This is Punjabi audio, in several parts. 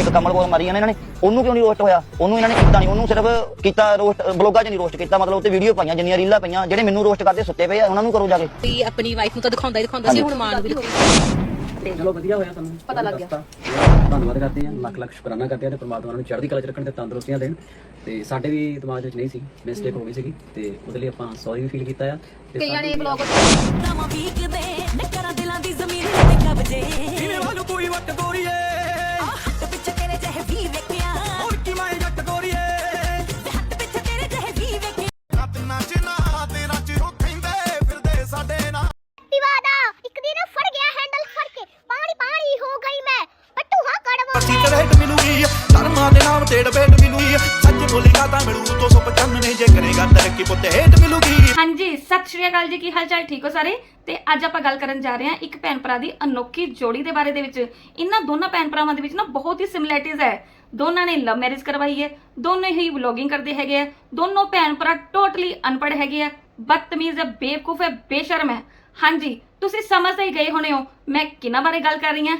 ਇੱਕ ਕਮਲ ਕੋਲ ਮਾਰੀ ਜਾਂਦੇ ਇਹਨਾਂ ਨੇ। ਉਹਨੂੰ ਕਿਉਂ ਨਹੀਂ ਰੋਸਟ ਹੋਇਆ? ਉਹਨੂੰ ਇਹਨਾਂ ਨੇ ਕੀਤਾ ਨਹੀਂ। ਉਹਨੂੰ ਸਿਰਫ ਕੀਤਾ ਰੋਸਟ ਬਲੌਗਾਂ 'ਚ ਨਹੀਂ ਰੋਸਟ ਕੀਤਾ। ਮਤਲਬ ਉੱਤੇ ਵੀਡੀਓ ਪਾਈਆਂ ਜਿੰਨੀਆਂ ਰੀਲਾਂ ਪਈਆਂ ਜਿਹੜੇ ਮੈਨੂੰ ਰੋਸਟ ਕਰਦੇ ਸੁੱਤੇ ਪਏ ਆ ਉਹਨਾਂ ਨੂੰ ਕਰੋ ਜਾ ਕੇ। ਵੀ ਆਪਣੀ ਵਾਈਫ ਨੂੰ ਤਾਂ ਦਿਖਾਉਂਦਾ ਹੀ ਦਿਖਾਉਂਦਾ ਸੀ ਹੁਣ ਮਾਂ ਨੂੰ ਵੀ ਦਿਖਾਉਂਦਾ। ਚਲੋ ਵਧੀਆ ਹੋਇਆ ਤੁਹਾਨੂੰ। ਪਤਾ ਲੱਗ ਗਿਆ। ਧੰਨਵਾਦ। ਕਰਦੇ ਹਾਂ। ਲੱਖ ਲੱਖ ਸ਼ੁਕਰਾਨਾ ਕਰਦੇ ਹਾਂ ਤੇ ਪ੍ਰਮਾਤਮਾ ਨੂੰ ਚੜ੍ਹਦੀ ਕਲਾ ਚ ਰੱਖਣ ਤੇ ਤੰਦਰੁਸਤੀਆਂ ਦੇਣ। ਤੇ ਸਾਡੇ ਵੀ ਦਿਮਾਗ ਵਿੱਚ ਨਹੀਂ ਸੀ। ਮਿਸਟੇਕ ਹੋ ਗਈ ਸੀਗੀ। ਤੇ ਉਹਦੇ ਲਈ ਆਪਾਂ ਸੌਰੀ ਵੀ ਫੀਲ ਕੀਤਾ ਆ। ਤੇ ਕਈਆਂ ਨੇ ਬਲੌਗ ਰਾਵਾਂ ਵੀਕਦੇ ਨਕਰਾਂ ਦਿਲਾਂ ਦੀ ਜ਼ਮੀਨ ਤੇ ਕਬਜੇ। ਜਿਵੇਂ ਵਾਲੂ ਕੋਈ ਵੱਟ ਗੋਰੀਏ ਪਟੂਹਾ ਤੇ ਰੇਟ ਮਿਲੂਗੀ। ਧਰਮਾਂ ਦੇ ਨਾਮ ਤੇ ਡਬੇਟ ਮਿਲੂਗੀ। ਸੱਚ ਬੋਲੇਗਾ ਤਾਂ ਮਿਲੂ 295 ਜੇ ਕਰੇਗਾ ਤਰੱਕੀ ਪੁੱਤੇ ਹੇਟ ਮਿਲੂਗੀ। ਹਾਂਜੀ, ਸਤਿ ਸ਼੍ਰੀ ਅਕਾਲ ਜੀ, ਕੀ ਹਾਲ ਚਾਲ ਠੀਕ ਹੋ ਸਾਰੇ? ਤੇ ਅੱਜ ਆਪਾਂ ਗੱਲ ਕਰਨ ਜਾ ਰਹੇ ਹਾਂ ਇੱਕ ਭੈਣ ਭਰਾ ਦੀ ਅਨੋਖੀ ਜੋੜੀ ਦੇ ਬਾਰੇ ਦੇ ਵਿੱਚ। ਇਹਨਾਂ ਦੋਨਾਂ ਭੈਣ ਭਰਾਵਾਂ ਦੇ ਵਿੱਚ ਨਾ ਬਹੁਤ ਹੀ ਸਿਮਿਲੈਰਿਟੀਜ਼ ਹੈ। ਦੋਨਾਂ ਨੇ ਲਵ ਮੈਰਿਜ ਕਰਵਾਈ ਹੈ, ਦੋਨੇ ਹੀ ਵਲੌਗਿੰਗ ਕਰਦੇ ਹੈਗੇ ਆ ਦੋਨੋਂ ਭੈਣ ਭਰਾ ਟੋਟਲੀ ਅਨਪੜ੍ਹ ਹੈਗੇ ਆ ਬਦਤਮੀਜ਼ ਹੈ, ਬੇਵਕੂਫ ਹੈ, ਬੇਸ਼ਰਮ ਹੈ। ਹਾਂਜੀ, ਤੁਸੀਂ ਸਮਝ ਹੀ ਗਏ ਹੋਣੇ ਹੋ, ਮੈਂ ਕਿਹਨਾਂ ਬਾਰੇ ਗੱਲ ਕਰ ਰਹੀ ਹਾਂ?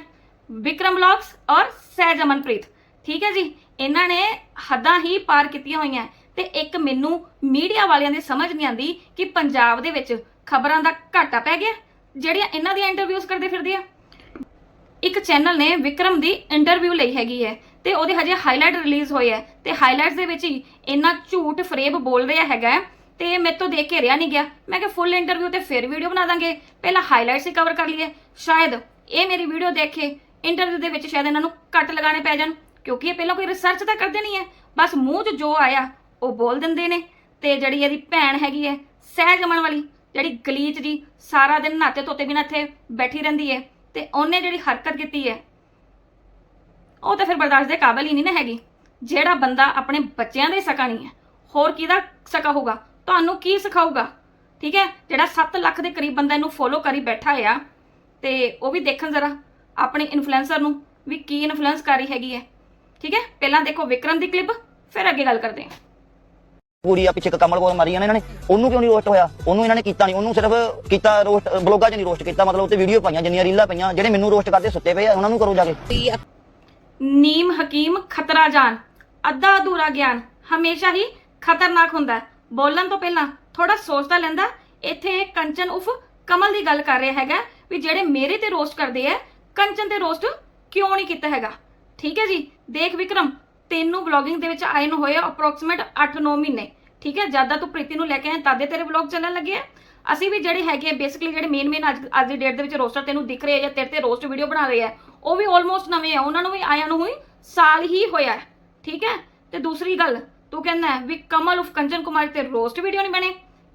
ਵਿਕਰਮ ਵਲੌਗਸ ਔਰ ਸਹਿਜ ਅਮਨਪ੍ਰੀਤ। ਠੀਕ ਹੈ ਜੀ, ਇਹਨਾਂ ਨੇ ਹੱਦਾਂ ਹੀ ਪਾਰ ਕੀਤੀਆਂ ਹੋਈਆਂ ਤੇ ਇੱਕ ਮੈਨੂੰ ਮੀਡੀਆ ਵਾਲਿਆਂ ਦੀ ਸਮਝ ਨਹੀਂ ਆਉਂਦੀ ਕਿ ਪੰਜਾਬ ਦੇ ਵਿੱਚ ਖਬਰਾਂ ਦਾ ਘਾਟਾ ਪੈ ਗਿਆ, ਜਿਹੜੀਆਂ ਇਹਨਾਂ ਦੀਆਂ ਇੰਟਰਵਿਊਜ਼ ਕਰਦੇ ਫਿਰਦੇ ਆ। ਇੱਕ ਚੈਨਲ ਨੇ ਵਿਕਰਮ ਦੀ ਇੰਟਰਵਿਊ ਲਈ ਹੈਗੀ ਹੈ ਤੇ ਉਹਦੇ ਹਜੇ ਹਾਈਲਾਈਟ ਰਿਲੀਜ਼ ਹੋਏ ਹੈ ਤੇ ਹਾਈਲਾਈਟਸ ਦੇ ਵਿੱਚ ਹੀ ਇੰਨਾ ਝੂਠ ਫਰੇਬ ਬੋਲ ਰਿਹਾ ਹੈਗਾ ਹੈ ਤੇ ਮੇਰੇ ਤੋਂ ਦੇਖ ਕੇ ਰਿਹਾ ਨਹੀਂ ਗਿਆ। ਮੈਂ ਕਿਹਾ ਫੁੱਲ ਇੰਟਰਵਿਊ ਤੇ ਫਿਰ ਵੀਡੀਓ ਬਣਾ ਦਾਂਗੇ। ਪਹਿਲਾਂ ਹਾਈਲਾਈਟਸ ਹੀ ਕਵਰ ਕਰ ਲਈਏ। ਸ਼ਾਇਦ ਇਹ ਮੇਰੀ ਵੀਡੀਓ ਦੇਖੇ ਇੰਟਰਵਿਊ ਦੇ ਵਿੱਚ ਸ਼ਾਇਦ ਇਹਨਾਂ ਨੂੰ ਕੱਟ ਲਗਾਣੇ ਪੈ ਜਾਣ, ਕਿਉਂਕਿ ਇਹ ਪਹਿਲਾਂ ਕੋਈ ਰਿਸਰਚ ਤਾਂ ਕਰਦੇ ਨਹੀਂ ਹੈ। ਬਸ ਮੂੰਹ 'ਚ ਜੋ ਆਇਆ, ਉਹ ਬੋਲ ਦਿੰਦੇ ਨੇ ਤੇ ਜਿਹੜੀ ਇਹਦੀ ਭੈਣ ਹੈਗੀ ਹੈ, ਸਹਿਜ ਅਮਨ ਵਾਲੀ, ਜਿਹੜੀ ਗਲੀਚ ਜੀ, ਸਾਰਾ ਦਿਨ ਨਾਤੇ ਧੋਤੇ ਬਿਨਾਂ ਇੱਥੇ ਬੈਠੀ ਰਹਿੰਦੀ ਹੈ ਤੇ ਉਹਨੇ ਜਿਹੜੀ ਹਰਕਤ ਕੀਤੀ ਹੈ, ਉਹ ਤਾਂ ਫਿਰ ਬਰਦਾਸ਼ਤ ਦੇ ਕਾਬਿਲ ਹੀ ਨਹੀਂ ਨਾ ਹੈਗੀ। ਜਿਹੜਾ ਬੰਦਾ ਆਪਣੇ ਬੱਚਿਆਂ ਦੇ ਸਕਾ ਨਹੀਂ ਹੈ, ਹੋਰ ਕਿਹਦਾ ਸਕਾ ਹੋਊਗਾ? ਤੁਹਾਨੂੰ ਕੀ ਸਿਖਾਊਗਾ? ਠੀਕ ਹੈ, ਜਿਹੜਾ 7 ਲੱਖ ਦੇ ਕਰੀਬ ਬੰਦਾ ਇਹਨੂੰ ਫੋਲੋ ਕਰੀ ਬੈਠਾ ਆ, ਤੇ ਉਹ ਵੀ ਦੇਖਣ ਜ਼ਰਾ। ਆਪਣੇ ਇਨਫਲੂਐਂਸਰ ਨੂੰ ਵੀ ਕੀ ਇਨਫਲੂਐਂਸ ਕਰ ਰਹੀ ਹੈਗੀ ਹੈ। ਠੀਕ ਹੈ? ਪਹਿਲਾਂ ਦੇਖੋ ਵਿਕਰਮ ਦੀ ਕਲਿੱਪ ਫਿਰ ਅੱਗੇ ਗੱਲ ਕਰਦੇ ਹਾਂ। ਕੁੜੀ ਆ ਪਿੱਛੇ ਕਮਲ ਕੋਲ ਮਾਰੀ ਜਾਂਦੇ ਇਹਨਾਂ ਨੇ। ਉਹਨੂੰ ਕਿਉਂ ਨਹੀਂ ਰੋਸਟ ਹੋਇਆ? ਉਹਨੂੰ ਇਹਨਾਂ ਨੇ ਕੀਤਾ ਨਹੀਂ। ਉਹਨੂੰ ਸਿਰਫ ਕੀਤਾ ਰੋਸਟ ਬਲੌਗਾਂ 'ਚ ਨਹੀਂ ਰੋਸਟ ਕੀਤਾ। ਮਤਲਬ ਉੱਤੇ ਵੀਡੀਓ ਪਾਈਆਂ ਜਿੰਨੀਆਂ ਰੀਲਾਂ ਪਈਆਂ ਜਿਹੜੇ ਮੈਨੂੰ ਰੋਸਟ ਕਰਦੇ ਸੁੱਤੇ ਪਏ ਆ। ਉਹਨਾਂ ਨੂੰ ਕਰੋ ਜਾ ਕੇ। ਨੀਮ ਹਕੀਮ ਖਤਰਾ ਜਾਨ ਅੱਧਾ ਅਧੂਰਾ ਗਿਆਨ ਹਮੇਸ਼ਾ ਹੀ ਖਤਰਨਾਕ ਹੁੰਦਾ ਹੈ। ਬੋਲਣ ਤੋਂ ਪਹਿਲਾਂ ਥੋੜਾ ਸੋਚ ਤਾਂ ਲੈਂਦਾ ਇੱਥੇ ਕੰਚਨ ਉਫ ਕਮਲ ਦੀ ਗੱਲ ਕਰ ਰਿਹਾ ਹੈਗਾ ਵੀ ਜਿਹੜੇ ਮੇਰੇ ਤੇ ਰੋਸਟ ਕਰਦੇ ਆ ਕੰਚਨ ਤੇ ਰੋਸਟ ਕਿਉਂ ਨਹੀਂ ਕੀਤਾ ਹੈਗਾ? ਠੀਕ ਹੈ ਜੀ, ਦੇਖ ਵਿਕਰਮ, ਤੈਨੂੰ ਵਲੌਗਿੰਗ ਦੇ ਵਿੱਚ ਆਏ ਨੂੰ ਹੋਏ ਅਪਰੋਕਸੀਮੇਟ 8-9 ਮਹੀਨੇ। ਠੀਕ ਹੈ, ਜਦ ਦਾ ਤੂੰ ਪ੍ਰੀਤੀ ਨੂੰ ਲੈ ਕੇ ਆਇਆ, ਤਦੇ ਤੇਰੇ ਵਲੌਗ ਚੱਲਣ ਲੱਗੇ ਆ। ਅਸੀਂ ਵੀ ਜਿਹੜੇ ਹੈਗੇ ਆ ਬੇਸਿਕਲੀ ਜਿਹੜੇ ਮੇਨ ਮੇਨ ਅੱਜ ਅੱਜ ਦੀ ਡੇਟ ਦੇ ਵਿੱਚ ਰੋਸਟਰ ਤੈਨੂੰ ਦਿਖ ਰਹੇ ਆ ਜਾਂ ਤੇਰੇ ਤੇ ਰੋਸਟ ਵੀਡੀਓ ਬਣਾ ਰਹੇ ਆ, ਉਹ ਵੀ ਆਲਮੋਸਟ ਨਵੇਂ ਆ। ਉਹਨਾਂ ਨੂੰ ਵੀ ਆਇਆਂ ਨੂੰ ਹੋਈ ਸਾਲ ਹੀ ਹੋਇਆ ਠੀਕ ਹੈ, ਤੇ ਦੂਸਰੀ ਗੱਲ, ਤੂੰ ਕਹਿੰਦਾ ਵੀ ਕਮਲ ਉਫ ਕੰਚਨ ਕੁਮਾਰ ਤੇ ਰੋਸਟ ਵੀਡੀਓ ਨਹੀਂ ਬਣੇ।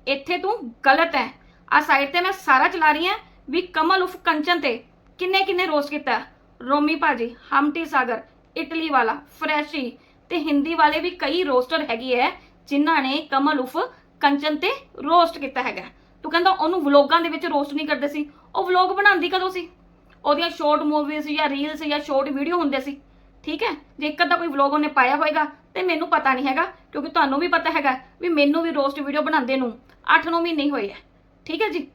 ਇੱਥੇ ਤੂੰ ਗਲਤ ਹੈ। ਆ ਸਾਈਡ ਤੇ ਮੈਂ ਸਾਰਾ ਚਲਾ ਰਹੀ ਹਾਂ ਵੀ ਕਮਲ ਉਫ ਕੰਚਨ ਤੇ ਕਿੰਨੇ ਕਿੰਨੇ ਰੋਸਟ ਕੀਤਾ? ਰੋਮੀ ਭਾਜੀ, ਹਮਟੀ ਸਾਗਰ, ਇਟਲੀ ਵਾਲਾ, ਫਰੈਸ਼ੀ ਤੇ ਹਿੰਦੀ ਵਾਲੇ ਵੀ ਕਈ ਰੋਸਟਰ ਹੈਗੇ ਐ, ਜਿਨ੍ਹਾਂ ਨੇ ਕਮਲ ਉਫ ਕੰਚਨ ਤੇ ਰੋਸਟ ਕੀਤਾ ਹੈਗਾ। ਤੂੰ ਕਹਿੰਦਾ ਉਹਨੂੰ ਵਲੋਗਾਂ ਦੇ ਵਿੱਚ ਰੋਸਟ ਨਹੀਂ ਕਰਦੇ ਸੀ? ਉਹ ਵਲੋਗ ਬਣਾਉਂਦੀ ਕਦੋਂ ਸੀ? ਉਹਦੀਆਂ ਸ਼ਾਰਟ ਮੂਵੀਜ਼ ਜਾਂ ਰੀਲਸ ਜਾਂ ਸ਼ਾਰਟ ਵੀਡੀਓ ਹੁੰਦੇ ਸੀ। ਠੀਕ ਹੈ ਜੇ ਇੱਕ ਅੱਧਾ ਕੋਈ ਵਲੋਗ ਉਹਨੇ ਪਾਇਆ ਹੋਏਗਾ, ਤੇ ਮੈਨੂੰ ਪਤਾ ਨਹੀਂ ਹੈਗਾ, ਕਿਉਂਕਿ ਤੁਹਾਨੂੰ ਵੀ ਪਤਾ ਹੈਗਾ ਵੀ ਮੈਨੂੰ ਵੀ ਰੋਸਟ ਵੀਡੀਓ ਬਣਾਉਂਦੇ ਨੂੰ 8-9 ਮਹੀਨੇ ਹੋਏ ਆ ਠੀਕ ਹੈ ਜੀ?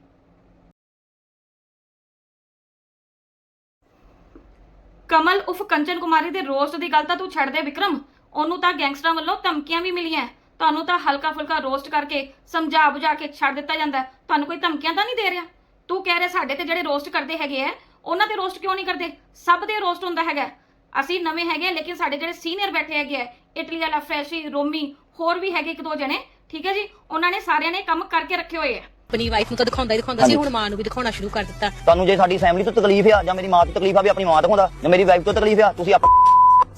ਕਮਲ ਉਫ ਕੰਚਨ ਕੁਮਾਰੀ ਦੇ ਰੋਸਟ ਦੀ ਗੱਲ ਤਾਂ ਤੂੰ ਛੱਡ ਦੇ ਵਿਕਰਮ। ਉਹਨੂੰ ਤਾਂ ਗੈਂਗਸਟਰਾਂ ਵੱਲੋਂ ਧਮਕੀਆਂ ਵੀ ਮਿਲੀਆਂ ਤੁਹਾਨੂੰ ਤਾਂ ਹਲਕਾ ਫੁਲਕਾ ਰੋਸਟ ਕਰਕੇ ਸਮਝਾ ਬੁਝਾ ਕੇ ਛੱਡ ਦਿੱਤਾ ਜਾਂਦਾ ਤੁਹਾਨੂੰ ਕੋਈ ਧਮਕੀਆਂ ਤਾਂ ਨਹੀਂ ਦੇ ਰਿਹਾ? ਤੂੰ ਕਹਿ ਰਿਹਾ ਸਾਡੇ ਤੇ ਜਿਹੜੇ ਰੋਸਟ ਕਰਦੇ ਹੈਗੇ ਆ ਉਹਨਾਂ ਤੇ ਰੋਸਟ ਕਿਉਂ ਨਹੀਂ ਕਰਦੇ? ਸਭ ਦੇ ਰੋਸਟ ਹੁੰਦਾ ਹੈਗਾ ਅਸੀਂ ਨਵੇਂ ਹੈਗੇ ਆ, ਲੇਕਿਨ ਸਾਡੇ ਜਿਹੜੇ ਸੀਨੀਅਰ ਬੈਠੇ ਹੈਗੇ ਆ ਇਟਲੀ ਵਾਲਾ ਫਰੈਸ਼ੀ ਰੋਮੀ ਹੋਰ ਵੀ ਹੈਗੇ ਇੱਕ ਦੋ ਜਣੇ ਠੀਕ ਹੈ ਜੀ? ਉਹਨਾਂ ਨੇ ਸਾਰਿਆਂ ਨੇ ਕੰਮ ਕਰਕੇ ਰੱਖੇ ਹੋਏ ਆ ਆਪਣੀ ਵਾਈਫ ਨੂੰ ਤਾਂ ਦਿਖਾਉਂਦਾ ਹੀ ਦਿਖਾਉਂਦਾ ਸੀ ਹੁਣ ਮਾਂ ਨੂੰ ਵੀ ਦਿਖਾਉਣਾ ਸ਼ੁਰੂ ਕਰ ਦਿੱਤਾ। ਤੁਹਾਨੂੰ ਜੇ ਸਾਡੀ ਫੈਮਿਲੀ ਤੋਂ ਤਕਲੀਫ ਆ ਜਾਂ ਮੇਰੀ ਮਾਂ ਤੋਂ ਤਕਲੀਫ ਆ ਵੀ ਆਪਣੀ ਮਾਂ ਤੋਂ ਹੁੰਦਾ ਜਾਂ ਮੇਰੀ ਵਾਈਫ ਤੋਂ ਤਕਲੀਫ ਆ ਤੁਸੀਂ ਆਪ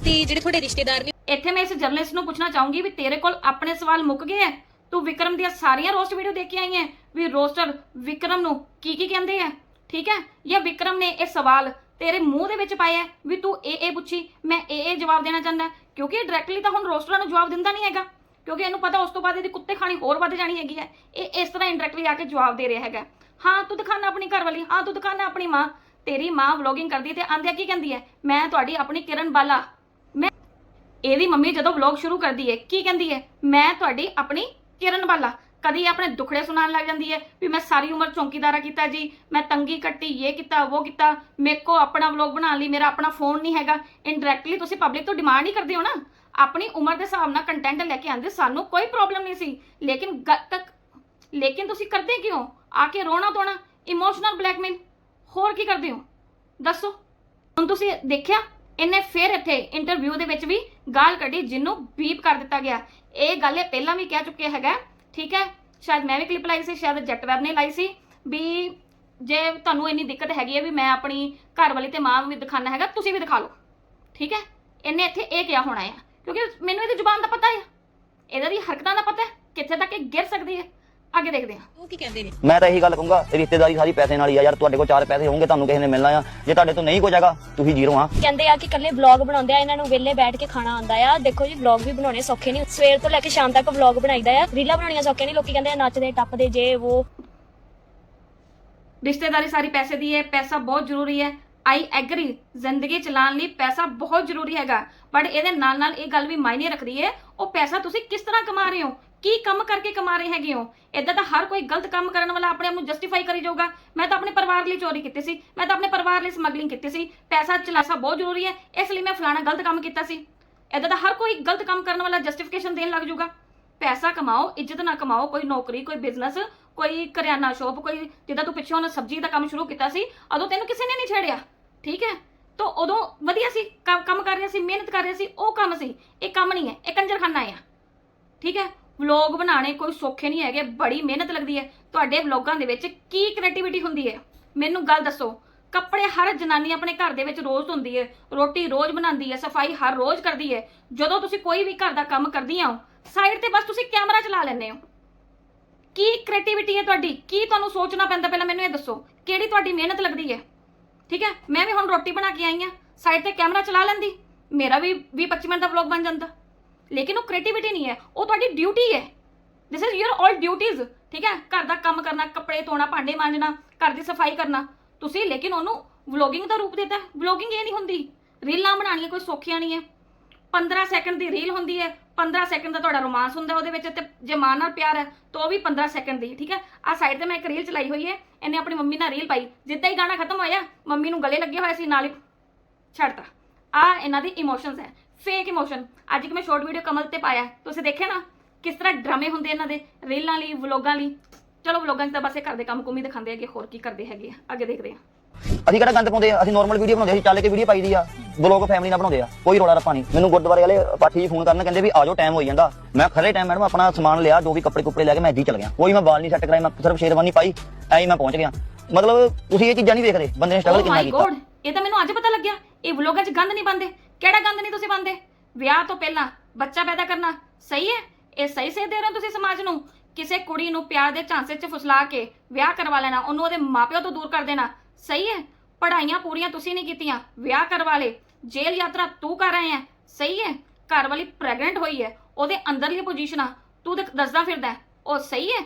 ਤੇ ਜਿਹੜੇ ਤੁਹਾਡੇ ਰਿਸ਼ਤੇਦਾਰ ਨੇ ਇੱਥੇ ਮੈਂ ਇਸ ਜਰਨਲਿਸਟ ਨੂੰ ਪੁੱਛਣਾ ਚਾਹੂੰਗੀ ਵੀ ਤੇਰੇ ਕੋਲ ਆਪਣੇ ਸਵਾਲ ਮੁੱਕ ਗਏ ਐ ਤੂੰ ਵਿਕਰਮ ਦੀਆਂ ਸਾਰੀਆਂ ਰੋਸਟ ਵੀਡੀਓ ਦੇਖ ਕੇ ਆਈ ਹੈ ਵੀ ਰੋਸਟਰ ਵਿਕਰਮ ਨੂੰ ਕੀ ਕੀ ਕਹਿੰਦੇ ਆ? ਠੀਕ ਹੈ? ਜਾਂ ਵਿਕਰਮ ਨੇ ਇਹ ਸਵਾਲ ਤੇਰੇ ਮੂੰਹ ਦੇ ਵਿੱਚ ਪਾਇਆ ਹੈ ਵੀ ਤੂੰ ਇਹ ਇਹ ਪੁੱਛੀ ਮੈਂ ਇਹ ਇਹ ਜਵਾਬ ਦੇਣਾ ਚਾਹੁੰਦਾ ਕਿਉਂਕਿ ਡਾਇਰੈਕਟਲੀ ਤਾਂ ਹੁਣ ਰੋਸਟਰਾਂ ਨੂੰ ਜਵਾਬ ਦਿੰਦਾ ਨਹੀਂ ਹੈਗਾ। ਕਿਉਂਕਿ ਇਹਨੂੰ ਪਤਾ ਉਸ ਤੋਂ ਬਾਅਦ ਇਹਦੀ ਕੁੱਤੇ ਖਾਣੀ ਹੋਰ ਵੱਧ ਜਾਣੀ ਹੈਗੀ ਹੈ। ਇਹ ਇਸ ਤਰ੍ਹਾਂ ਇਨਡਾਇਰੈਕਟਲੀ ਆ ਕੇ ਜਵਾਬ ਦੇ ਰਿਹਾ ਹੈਗਾ। ਹਾਂ, ਤੂੰ ਦਿਖਾਣਾ ਆਪਣੀ ਘਰ ਵਾਲੀ। ਹਾਂ, ਤੂੰ ਦਿਖਾਣਾ ਆਪਣੀ ਮਾਂ। ਤੇਰੀ ਮਾਂ ਵਲੋਗਿੰਗ ਕਰਦੀ ਤੇ ਆਂਦਿਆ ਕੀ ਕਹਿੰਦੀ ਹੈ? ਮੈਂ ਤੁਹਾਡੀ ਆਪਣੀ ਕਿਰਨ ਬਾਲਾ। ਮੈਂ ਇਹਦੀ ਮੰਮੀ ਜਦੋਂ ਵਲੌਗ ਸ਼ੁਰੂ ਕਰਦੀ ਹੈ, ਕੀ ਕਹਿੰਦੀ ਹੈ? ਮੈਂ ਤੁਹਾਡੀ ਆਪਣੀ ਕਿਰਨ ਬਾਲਾ। ਕਦੀ ਆਪਣੇ ਦੁਖੜੇ ਸੁਣਾਉਣ ਲੱਗ ਜਾਂਦੀ ਹੈ ਵੀ ਮੈਂ ਸਾਰੀ ਉਮਰ ਚੌਂਕੀਦਾਰਾ ਕੀਤਾ ਜੀ, ਮੈਂ ਤੰਗੀ ਕੱਟੀ, ਇਹ ਕੀਤਾ, ਉਹ ਕੀਤਾ, ਮੇਰੇ ਕੋ ਆਪਣਾ ਵਲੌਗ ਬਣਾਉਣ ਲਈ ਮੇਰਾ ਆਪਣਾ ਫੋਨ ਨਹੀਂ ਹੈਗਾ ਇਨਡਾਇਰੈਕਟਲੀ ਤੁਸੀਂ ਪਬਲਿਕ ਤੋਂ ਡਿਮਾਂਡ ਹੀ ਕਰਦੇ ਹੋ ਨਾ। ਆਪਣੀ ਉਮਰ ਦੇ ਹਿਸਾਬ ਨਾਲ ਕੰਟੈਂਟ ਲੈ ਕੇ ਆਂਦੇ ਸਾਨੂੰ ਕੋਈ ਪ੍ਰੋਬਲਮ ਨਹੀਂ ਸੀ। ਲੇਕਿਨ ਤੱਕ, ਲੇਕਿਨ ਤੁਸੀਂ ਕਰਦੇ ਕਿਉਂ? ਆ ਕੇ ਰੋਣਾ ਧੋਣਾ ਇਮੋਸ਼ਨਲ ਬਲੈਕਮੇਲ ਹੋਰ ਕੀ ਕਰਦੇ ਹੋ? ਦੱਸੋ। ਹੁਣ ਤੁਸੀਂ ਦੇਖਿਆ, ਇਹਨੇ ਫਿਰ ਇੱਥੇ ਇੰਟਰਵਿਊ ਦੇ ਵਿੱਚ ਵੀ ਗਾਲ ਕੱਢੀ, ਜਿਹਨੂੰ ਬੀਪ ਕਰ ਦਿੱਤਾ ਗਿਆ। ਇਹ ਗੱਲ ਇਹ ਪਹਿਲਾਂ ਵੀ ਕਹਿ ਚੁੱਕਿਆ ਹੈਗਾ ਠੀਕ ਹੈ? ਸ਼ਾਇਦ ਮੈਂ ਵੀ ਕਲਿੱਪ ਲਾਈ ਸੀ, ਸ਼ਾਇਦ ਜੱਟ ਵੈਬ ਨੇ ਲਾਈ ਸੀ ਵੀ ਜੇ ਤੁਹਾਨੂੰ ਇੰਨੀ ਦਿੱਕਤ ਹੈਗੀ ਹੈ ਵੀ ਮੈਂ ਆਪਣੀ ਘਰ ਵਾਲੀ ਤੇ ਮਾਂ ਨੂੰ ਵੀ ਦਿਖਾਣਾ ਹੈਗਾ, ਤੁਸੀਂ ਵੀ ਦਿਖਾ ਲਓ। ਠੀਕ ਹੈ? ਇਹਨੇ ਇੱਥੇ ਇਹ ਕਿਹਾ ਹੋਣਾ ਹੈ ਕਿਉਂਕਿ ਮੈਨੂੰ ਇਹਦੀ ਜ਼ੁਬਾਨ ਦਾ ਪਤਾ ਹੈ ਇਹਦਾ ਦੀ ਹਰਕਤਾਂ ਦਾ ਪਤਾ ਹੈ ਕਿੱਥੇ ਤੱਕ ਇਹ ਗਿਰ ਸਕਦੀ ਹੈ। ਅੱਗੇ ਦੇਖਦੇ ਹਾਂ। ਉਹ ਕੀ ਕਹਿੰਦੇ ਨੇ? ਮੈਂ ਤਾਂ ਇਹੀ ਗੱਲ ਕਹੂੰਗਾ ਰਿਸ਼ਤੇਦਾਰੀ ਸਾਰੀ ਪੈਸੇ ਨਾਲ ਹੀ ਆ ਯਾਰ ਤੁਹਾਡੇ ਕੋਲ ਚਾਰ ਪੈਸੇ ਹੋਣਗੇ ਤੁਹਾਨੂੰ ਕਿਸੇ ਨੇ ਮਿਲਣਾ ਆ। ਜੇ ਤੁਹਾਡੇ ਤੋਂ ਨਹੀਂ ਕੁਝ ਹੈਗਾ ਤੁਸੀਂ ਜ਼ੀਰੋ ਆ। ਕਹਿੰਦੇ ਆ ਕਿ ਇਕੱਲੇ ਵਲੌਗ ਬਣਾਉਂਦੇ ਆ ਇਹਨਾਂ ਨੂੰ ਵਿਹਲੇ ਬੈਠ ਕੇ ਖਾਣਾ ਆਉਂਦਾ ਆ। ਦੇਖੋ ਜੀ ਵਲੌਗ ਵੀ ਬਣਾਉਣੇ ਸੌਖੇ ਨਹੀਂ ਸਵੇਰ ਤੋਂ ਲੈ ਕੇ ਸ਼ਾਮ ਤੱਕ ਵਲੌਗ ਬਣਾਈਦਾ ਆ। ਰੀਲਾਂ ਬਣਾਉਣੀਆਂ ਸੌਖੇ ਨਹੀਂ ਲੋਕੀ ਕਹਿੰਦੇ ਆ ਨੱਚਦੇ ਟੱਪਦੇ ਜੇ ਉਹ ਰਿਸ਼ਤੇਦਾਰੀ ਸਾਰੀ ਪੈਸੇ ਦੀ ਹੈ ਪੈਸਾ ਬਹੁਤ ਜ਼ਰੂਰੀ ਹੈ ਆਈ ਐਗਰੀ ਜ਼ਿੰਦਗੀ ਚਲਾਉਣ ਲਈ ਪੈਸਾ ਬਹੁਤ ਜ਼ਰੂਰੀ ਹੈਗਾ। ਬਟ ਇਹਦੇ ਨਾਲ ਨਾਲ ਇਹ ਗੱਲ ਵੀ ਮਾਇਨੇ ਰੱਖਦੀ ਹੈ ਉਹ ਪੈਸਾ ਤੁਸੀਂ ਕਿਸ ਤਰ੍ਹਾਂ ਕਮਾ ਰਹੇ ਹੋ? ਕੀ ਕੰਮ ਕਰਕੇ ਕਮਾ ਰਹੇ ਹੈਗੇ ਹੋ? ਇਦਾਂ ਤਾਂ ਹਰ ਕੋਈ ਗਲਤ ਕੰਮ ਕਰਨ ਵਾਲਾ ਆਪਣੇ ਆਪ ਨੂੰ ਜਸਟੀਫਾਈ ਕਰੀ ਜਾਊਗਾ। ਮੈਂ ਤਾਂ ਆਪਣੇ ਪਰਿਵਾਰ ਲਈ ਚੋਰੀ ਕੀਤੀ ਸੀ। ਮੈਂ ਤਾਂ ਆਪਣੇ ਪਰਿਵਾਰ ਲਈ ਸਮਗਲਿੰਗ ਕੀਤੀ ਸੀ। ਪੈਸਾ ਚਲਾਸਾ ਬਹੁਤ ਜ਼ਰੂਰੀ ਹੈ। ਇਸ ਲਈ ਮੈਂ ਫਲਾਣਾ ਗਲਤ ਕੰਮ ਕੀਤਾ ਸੀ। ਇਦਾਂ ਤਾਂ ਹਰ ਕੋਈ ਗਲਤ ਕੰਮ ਕਰਨ ਵਾਲਾ ਜਸਟੀਫਿਕੇਸ਼ਨ ਦੇਣ ਲੱਗ ਜਾਊਗਾ। ਪੈਸਾ ਕਮਾਓ, ਇੱਜ਼ਤ ਨਾ ਕਮਾਓ, ਕੋਈ ਨੌਕਰੀ, ਕੋਈ ਬਿਜ਼ਨਸ ਕੋਈ ਕਰਿਆਨਾ ਸ਼ੋਪ, ਕੋਈ ਜਿੱਦਾਂ ਤੂੰ ਪਿੱਛੇ ਉਹਨੇ ਸਬਜ਼ੀ ਦਾ ਕੰਮ ਸ਼ੁਰੂ ਕੀਤਾ ਸੀ, ਉਦੋਂ ਤੈਨੂੰ ਕਿਸੇ ਨੇ ਨਹੀਂ ਛੇੜਿਆ। ਠੀਕ ਹੈ? ਤਾਂ ਉਦੋਂ ਵਧੀਆ ਸੀ। ਕੰਮ ਕੰਮ ਕਰ ਰਿਹਾ ਸੀ, ਮਿਹਨਤ ਕਰ ਰਿਹਾ ਸੀ, ਉਹ ਕੰਮ ਸੀ। ਇਹ ਕੰਮ ਨਹੀਂ ਹੈ, ਇਹ ਕੰਜਰਖਾਨਾ ਆ। ਠੀਕ ਹੈ? ਵਲੌਗ ਬਣਾਉਣੇ ਕੋਈ ਸੌਖੇ ਨਹੀਂ ਹੈਗੇ, ਬੜੀ ਮਿਹਨਤ ਲੱਗਦੀ ਹੈ। ਤੁਹਾਡੇ ਵਲੌਗਾਂ ਦੇ ਵਿੱਚ ਕੀ ਕ੍ਰੀਏਟੀਵਿਟੀ ਹੁੰਦੀ ਹੈ? ਮੈਨੂੰ ਗੱਲ ਦੱਸੋ, ਕੱਪੜੇ ਹਰ ਜਨਾਨੀ ਆਪਣੇ ਘਰ ਦੇ ਵਿੱਚ ਰੋਜ਼ ਧੁੰਦੀ ਹੈ, ਰੋਟੀ ਰੋਜ਼ ਬਣਾਉਂਦੀ ਹੈ, ਸਫ਼ਾਈ ਹਰ ਰੋਜ਼ ਕਰਦੀ ਹੈ। ਜਦੋਂ ਤੁਸੀਂ ਕੋਈ ਵੀ ਘਰ ਦਾ ਕੰਮ ਕਰਦੀਆਂ ਹੋ ਸਾਈਡ ਤੇ ਬਸ ਤੁਸੀਂ ਕੈਮਰਾ ਚਲਾ ਲੈਂਦੇ ਹੋ। ਕੀ ਕ੍ਰੀਏਟੀਵਿਟੀ ਹੈ ਤੁਹਾਡੀ? ਕੀ ਤੁਹਾਨੂੰ ਸੋਚਣਾ ਪੈਂਦਾ? ਪਹਿਲਾਂ ਮੈਨੂੰ ਇਹ ਦੱਸੋ, ਕਿਹੜੀ ਤੁਹਾਡੀ ਮਿਹਨਤ ਲੱਗਦੀ ਹੈ? ਠੀਕ ਹੈ? ਮੈਂ ਵੀ ਹੁਣ ਰੋਟੀ ਬਣਾ ਕੇ ਆਈ ਆ ਸਾਈਡ ਤੇ ਕੈਮਰਾ ਚਲਾ ਲੈਂਦੀ, ਮੇਰਾ ਵੀ 20 25 ਮਿੰਟ ਦਾ ਵਲੌਗ ਬਣ ਜਾਂਦਾ। ਲੇਕਿਨ ਉਹ ਕ੍ਰੀਏਟੀਵਿਟੀ ਨਹੀਂ ਹੈ, ਉਹ ਤੁਹਾਡੀ ਡਿਊਟੀ ਹੈ। This is your all duties ਠੀਕ ਹੈ? ਘਰ ਦਾ ਕੰਮ ਕਰਨਾ, ਕੱਪੜੇ ਧੋਣਾ, ਭਾਂਡੇ ਮਾਂਜਣਾ, ਘਰ ਦੀ ਸਫ਼ਾਈ ਕਰਨਾ। ਤੁਸੀਂ ਲੇਕਿਨ ਉਹਨੂੰ ਵਲੋਗਿੰਗ ਦਾ ਰੂਪ ਦਿੱਤਾ। ਵਲੋਗਿੰਗ ਇਹ ਨਹੀਂ ਹੁੰਦੀ। ਰੀਲਾਂ ਬਣਾਉਣੀਆਂ ਕੋਈ ਸੌਖੀਆਂ ਨਹੀਂ ਹੈ। 15 ਸੈਕਿੰਡ ਦੀ ਰੀਲ ਹੁੰਦੀ ਹੈ। 15 ਸੈਕਿੰਡ ਦਾ ਤੁਹਾਡਾ ਰੋਮਾਂਸ ਹੁੰਦਾ ਉਹਦੇ ਵਿੱਚ ਤੇ ਜੇ ਮਾਂ ਨਾਲ ਪਿਆਰ ਹੈ, ਤਾਂ ਉਹ ਵੀ 15 ਸੈਕਿੰਡ ਦੀ, ਠੀਕ ਹੈ? ਆ ਸਾਈਡ ਤੇ ਮੈਂ ਇੱਕ ਰੀਲ ਚਲਾਈ ਹੋਈ ਹੈ। ਇਹਨੇ ਆਪਣੀ ਮੰਮੀ ਨਾਲ ਰੀਲ ਪਾਈ। ਜਿੱਦਾਂ ਹੀ ਗਾਣਾ ਖਤਮ ਹੋਇਆ, ਮੰਮੀ ਨੂੰ ਗਲੇ ਲੱਗੇ ਹੋਏ ਸੀ, ਨਾਲ ਹੀ ਛੱਡਤਾ। ਆ ਇਹਨਾਂ ਦੀ ਇਮੋਸ਼ਨਸ ਹੈ। ਫੇਕ ਇਮੋਸ਼ਨ ਅੱਜ ਇੱਕ ਮੈਂ ਸ਼ਾਰਟ ਵੀਡੀਓ ਕਮਲ ਤੇ ਪਾਇਆ। ਤੁਸੀਂ ਦੇਖਿਆ ਨਾ? ਕਿਸ ਤਰ੍ਹਾਂ ਡਰਾਮੇ ਹੁੰਦੇ ਇਹਨਾਂ ਦੇ? ਰੀਲਾਂ ਲਈ ਵਲੋਗਾਂ ਲਈ। ਚਲੋ ਵਲੋਗਾਂ 'ਚ ਤਾਂ ਬਸ ਇਹ ਕਰਦੇ ਕੰਮ ਕੁਮੀ ਦਿਖਾਉਂਦੇ ਹੈਗੇ ਹੋਰ ਕੀ ਕਰਦੇ ਹੈਗੇ ਆ। ਅੱਗੇ ਦੇਖਦੇ ਆ ਅਸੀਂ ਕਿਹੜਾ ਗੰਦ ਪਾਉਂਦੇ ਆ? ਅਸੀਂ ਨਾਰਮਲ ਵੀਡੀਓ ਬਣਾਉਂਦੇ ਆ। ਅਸੀਂ ਚੱਲ ਕੇ ਵੀਡੀਓ ਪਾਈ ਦੀ ਆ। ਬਲੌਗ ਫੈਮਿਲੀ ਨਾਲ ਬਣਾਉਂਦੇ ਆ। ਕੋਈ ਰੋਲਾ ਰੱਪਾ ਨਹੀਂ। ਮੈਨੂੰ ਗੁਰਦੁਆਰੇ ਵਾਲੇ ਪਾਠੀ ਜੀ ਫੋਨ ਕਰਨ ਕਹਿੰਦੇ ਵੀ ਆਜੋ ਟਾਈਮ ਹੋਈ ਜਾਂਦਾ। ਮੈਂ ਖਰੇ ਟਾਈਮ ਮੈਡਮ ਆਪਣਾ ਸਮਾਨ ਲਿਆ ਜੋ ਵੀ ਕੱਪੜੇ ਕੁੱਪੜੇ ਲੈ ਕੇ ਮੈਂ ਇੱਦੀ ਚਲ ਗਿਆ। ਕੋਈ ਮੈਂ ਵਾਲ ਨਹੀਂ ਸੈੱਟ ਕਰਾਏ ਮੈਂ ਸਿਰਫ ਸ਼ੇਰਵਾਨੀ ਪਾਈ ਐਂ ਹੀ ਮੈਂ ਪਹੁੰਚ ਗਿਆ। ਮਤਲਬ ਤੁਸੀਂ ਇਹ ਚੀਜ਼ਾਂ ਨਹੀਂ ਵੇਖਦੇ। ਬੰਦੇ ਨੇ ਸਟਰਗਲ ਓ ਕਿੰਨਾ ਕੀਤਾ? ਇਹ ਤਾਂ ਮੈਨੂੰ ਅੱਜ ਪਤਾ ਲੱਗਿਆ। ਇਹ ਵਲੋਗਾਂ 'ਚ ਗੰਦ ਨਹੀਂ ਪਾਉਂਦੇ। ਕਿਹੜਾ ਗੰਦ ਨਹੀਂ ਤੁਸੀਂ ਪਾਉਂਦੇ? ਵਿਆਹ ਤੋਂ ਪਹਿਲਾਂ ਬੱਚਾ ਪੈਦਾ ਕਰਨਾ ਸਹੀ ਹੈ? ਇਹ ਸਹੀ ਸੇ ਦੇ ਰਹੇ ਹੋ ਤੁਸੀਂ ਸਮਾਜ ਨੂੰ? ਕਿਸੇ ਕੁੜੀ ਨੂੰ ਪਿਆਰ ਦੇ ਝਾਂਸੇ 'ਚ ਫੁਸਲਾ ਕੇ ਵਿਆਹ ਕਰਵਾ ਲੈਣਾ, ਉਹਨੂੰ ਉਹਦੇ ਮਾਪਿਓ ਤੋਂ ਦੂਰ ਕਰ ਦੇਣਾ ਸਹੀ ਹੈ? ਪੜ੍ਹਾਈਆਂ ਪੂਰੀਆਂ ਤੁਸੀਂ ਨਹੀਂ ਕੀਤੀਆਂ, ਵਿਆਹ ਕਰਵਾ ਲੇ ਜੇਲ੍ਹ ਯਾਤਰਾ ਤੂੰ ਕਰ ਰਹੇ ਹੈ, ਸਹੀ ਹੈ? ਘਰ ਵਾਲੀ ਪ੍ਰੈਗਨੈਂਟ ਹੋਈ ਹੈ, ਉਹਦੇ ਅੰਦਰਲੀ ਪੋਜੀਸ਼ਨਾਂ ਤੂੰ ਦੇਖ- ਦੱਸਦਾ ਫਿਰਦਾ ਉਹ ਸਹੀ ਹੈ?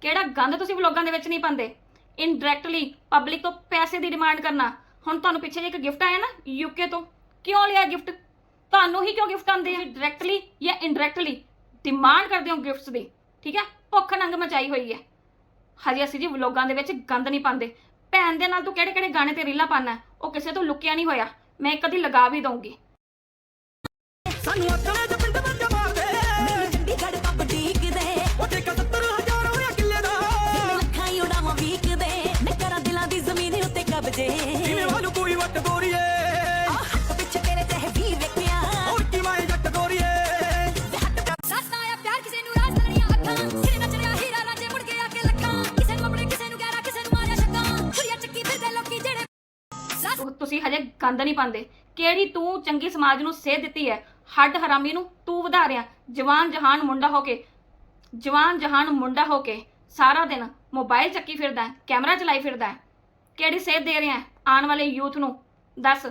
ਕਿਹੜਾ ਗੰਦ ਤੁਸੀਂ ਵਲੋਗਾਂ ਦੇ ਵਿੱਚ ਨਹੀਂ ਪਾਉਂਦੇ? ਇਨਡਾਇਰੈਕਟਲੀ ਪਬਲਿਕ ਤੋਂ ਪੈਸੇ ਦੀ ਡਿਮਾਂਡ ਕਰਨਾ, ਹੁਣ ਤੁਹਾਨੂੰ ਪਿੱਛੇ ਜੇ ਇੱਕ ਗਿਫਟ ਆਇਆ ਨਾ ਯੂਕੇ ਤੋਂ ਕਿਉਂ ਲਿਆ ਗਿਫਟ ਤੁਹਾਨੂੰ ਹੀ ਕਿਉਂ ਗਿਫਟ ਆਉਂਦੇ ਆ? ਡਾਇਰੈਕਟਲੀ ਜਾਂ ਇਨਡਾਇਰੈਕਟਲੀ ਡਿਮਾਂਡ ਕਰਦੇ ਹੋ ਗਿਫਟਸ ਦੀ ਠੀਕ ਹੈ? ਭੁੱਖ ਨੰਗ ਮਚਾਈ ਹੋਈ ਹੈ। ਹਜੇ ਅਸੀਂ ਜੀ ਵਲੋਗਾਂ ਦੇ ਵਿੱਚ ਗੰਦ ਨਹੀਂ ਪਾਉਂਦੇ। ਭੈਣ ਦੇ ਨਾਲ ਤੂੰ ਕਿਹੜੇ ਕਿਹੜੇ ਗਾਣੇ ਤੇ ਰੀਲਾਂ ਪਾਣਾ ਉਹ ਕਿਸੇ ਤੋਂ ਲੁਕਿਆ ਨਹੀਂ ਹੋਇਆ। ਮੈਂ ਇੱਕ ਅੱਧੀ ਲਗਾ ਵੀ ਦਊਂਗੀ। ਸਾਨੂੰ ਅੱਖਾਂ ਤੁਸੀਂ ਹਜੇ ਗੰਦ ਨਹੀਂ ਪਾਉਂਦੇ। ਕਿਹੜੀ ਤੂੰ ਚੰਗੀ ਸਮਾਜ ਨੂੰ ਸੇਧ ਦਿੱਤੀ ਹੈ? ਹੱਡ ਹਰਾਮੀ ਨੂੰ ਤੂੰ ਵਧਾ ਰਿਆ ਜਵਾਨ ਜਹਾਨ ਮੁੰਡਾ ਹੋ ਕੇ, ਜਵਾਨ ਜਹਾਨ ਮੁੰਡਾ ਹੋ ਕੇ ਸਾਰਾ ਦਿਨ ਮੋਬਾਈਲ ਚੱਕੀ ਫਿਰਦਾ ਕੈਮਰਾ ਚਲਾਈ ਫਿਰਦਾ ਕਿਹੜੀ ਸੇਧ ਦੇ ਰਿਹਾ ਆਉਣ ਵਾਲੇ ਯੂਥ ਨੂੰ? ਦੱਸ,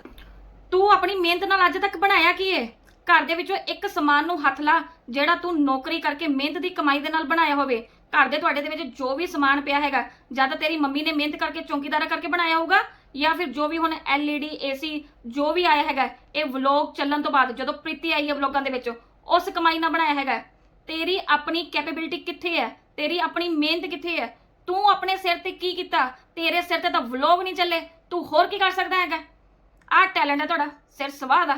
ਤੂੰ ਆਪਣੀ ਮਿਹਨਤ ਨਾਲ ਅੱਜ ਤੱਕ ਬਣਾਇਆ ਕੀ ਹੈ ਘਰ ਦੇ ਵਿੱਚੋਂ ਇੱਕ ਸਮਾਨ ਨੂੰ ਹੱਥ ਲਾ, ਜਿਹੜਾ ਤੂੰ ਨੌਕਰੀ ਕਰਕੇ ਮਿਹਨਤ ਦੀ ਕਮਾਈ ਦੇ ਨਾਲ ਬਣਾਇਆ ਹੋਵੇ। ਘਰ ਦੇ ਤੁਹਾਡੇ ਦੇ ਵਿੱਚ ਜੋ ਵੀ ਸਮਾਨ ਪਿਆ ਹੈਗਾ, ਜਾਂ ਤਾਂ ਤੇਰੀ ਮੰਮੀ ਨੇ ਮਿਹਨਤ ਕਰਕੇ ਚੌਂਕੀਦਾਰਾ ਕਰਕੇ ਬਣਾਇਆ ਹੋਊਗਾ ਜਾਂ ਫਿਰ ਜੋ ਵੀ ਹੁਣ LED AC ਜੋ ਵੀ ਆਇਆ ਹੈਗਾ, ਇਹ ਵਲੌਗ ਚੱਲਣ ਤੋਂ ਬਾਅਦ, ਜਦੋਂ ਪ੍ਰੀਤੀ ਆਈ ਹੈ ਵਲੌਗਾਂ ਦੇ ਵਿੱਚ, ਉਸ ਕਮਾਈ ਨਾਲ ਬਣਾਇਆ ਹੈਗਾ। ਤੇਰੀ ਆਪਣੀ ਕੈਪੇਬਿਲਿਟੀ ਕਿੱਥੇ ਹੈ? ਤੇਰੀ ਆਪਣੀ ਮਿਹਨਤ ਕਿੱਥੇ ਹੈ? ਤੂੰ ਆਪਣੇ ਸਿਰ ਤੇ ਕੀ ਕੀਤਾ? ਤੇਰੇ ਸਿਰ ਤੇ ਤਾਂ ਵਲੌਗ ਨਹੀਂ ਚੱਲੇ। ਤੂੰ ਹੋਰ ਕੀ ਕਰ ਸਕਦਾ ਹੈਗਾ? ਆਹ ਟੈਲੈਂਟ ਹੈ ਤੁਹਾਡਾ, ਸਿਰ ਸਵਾਹ ਦਾ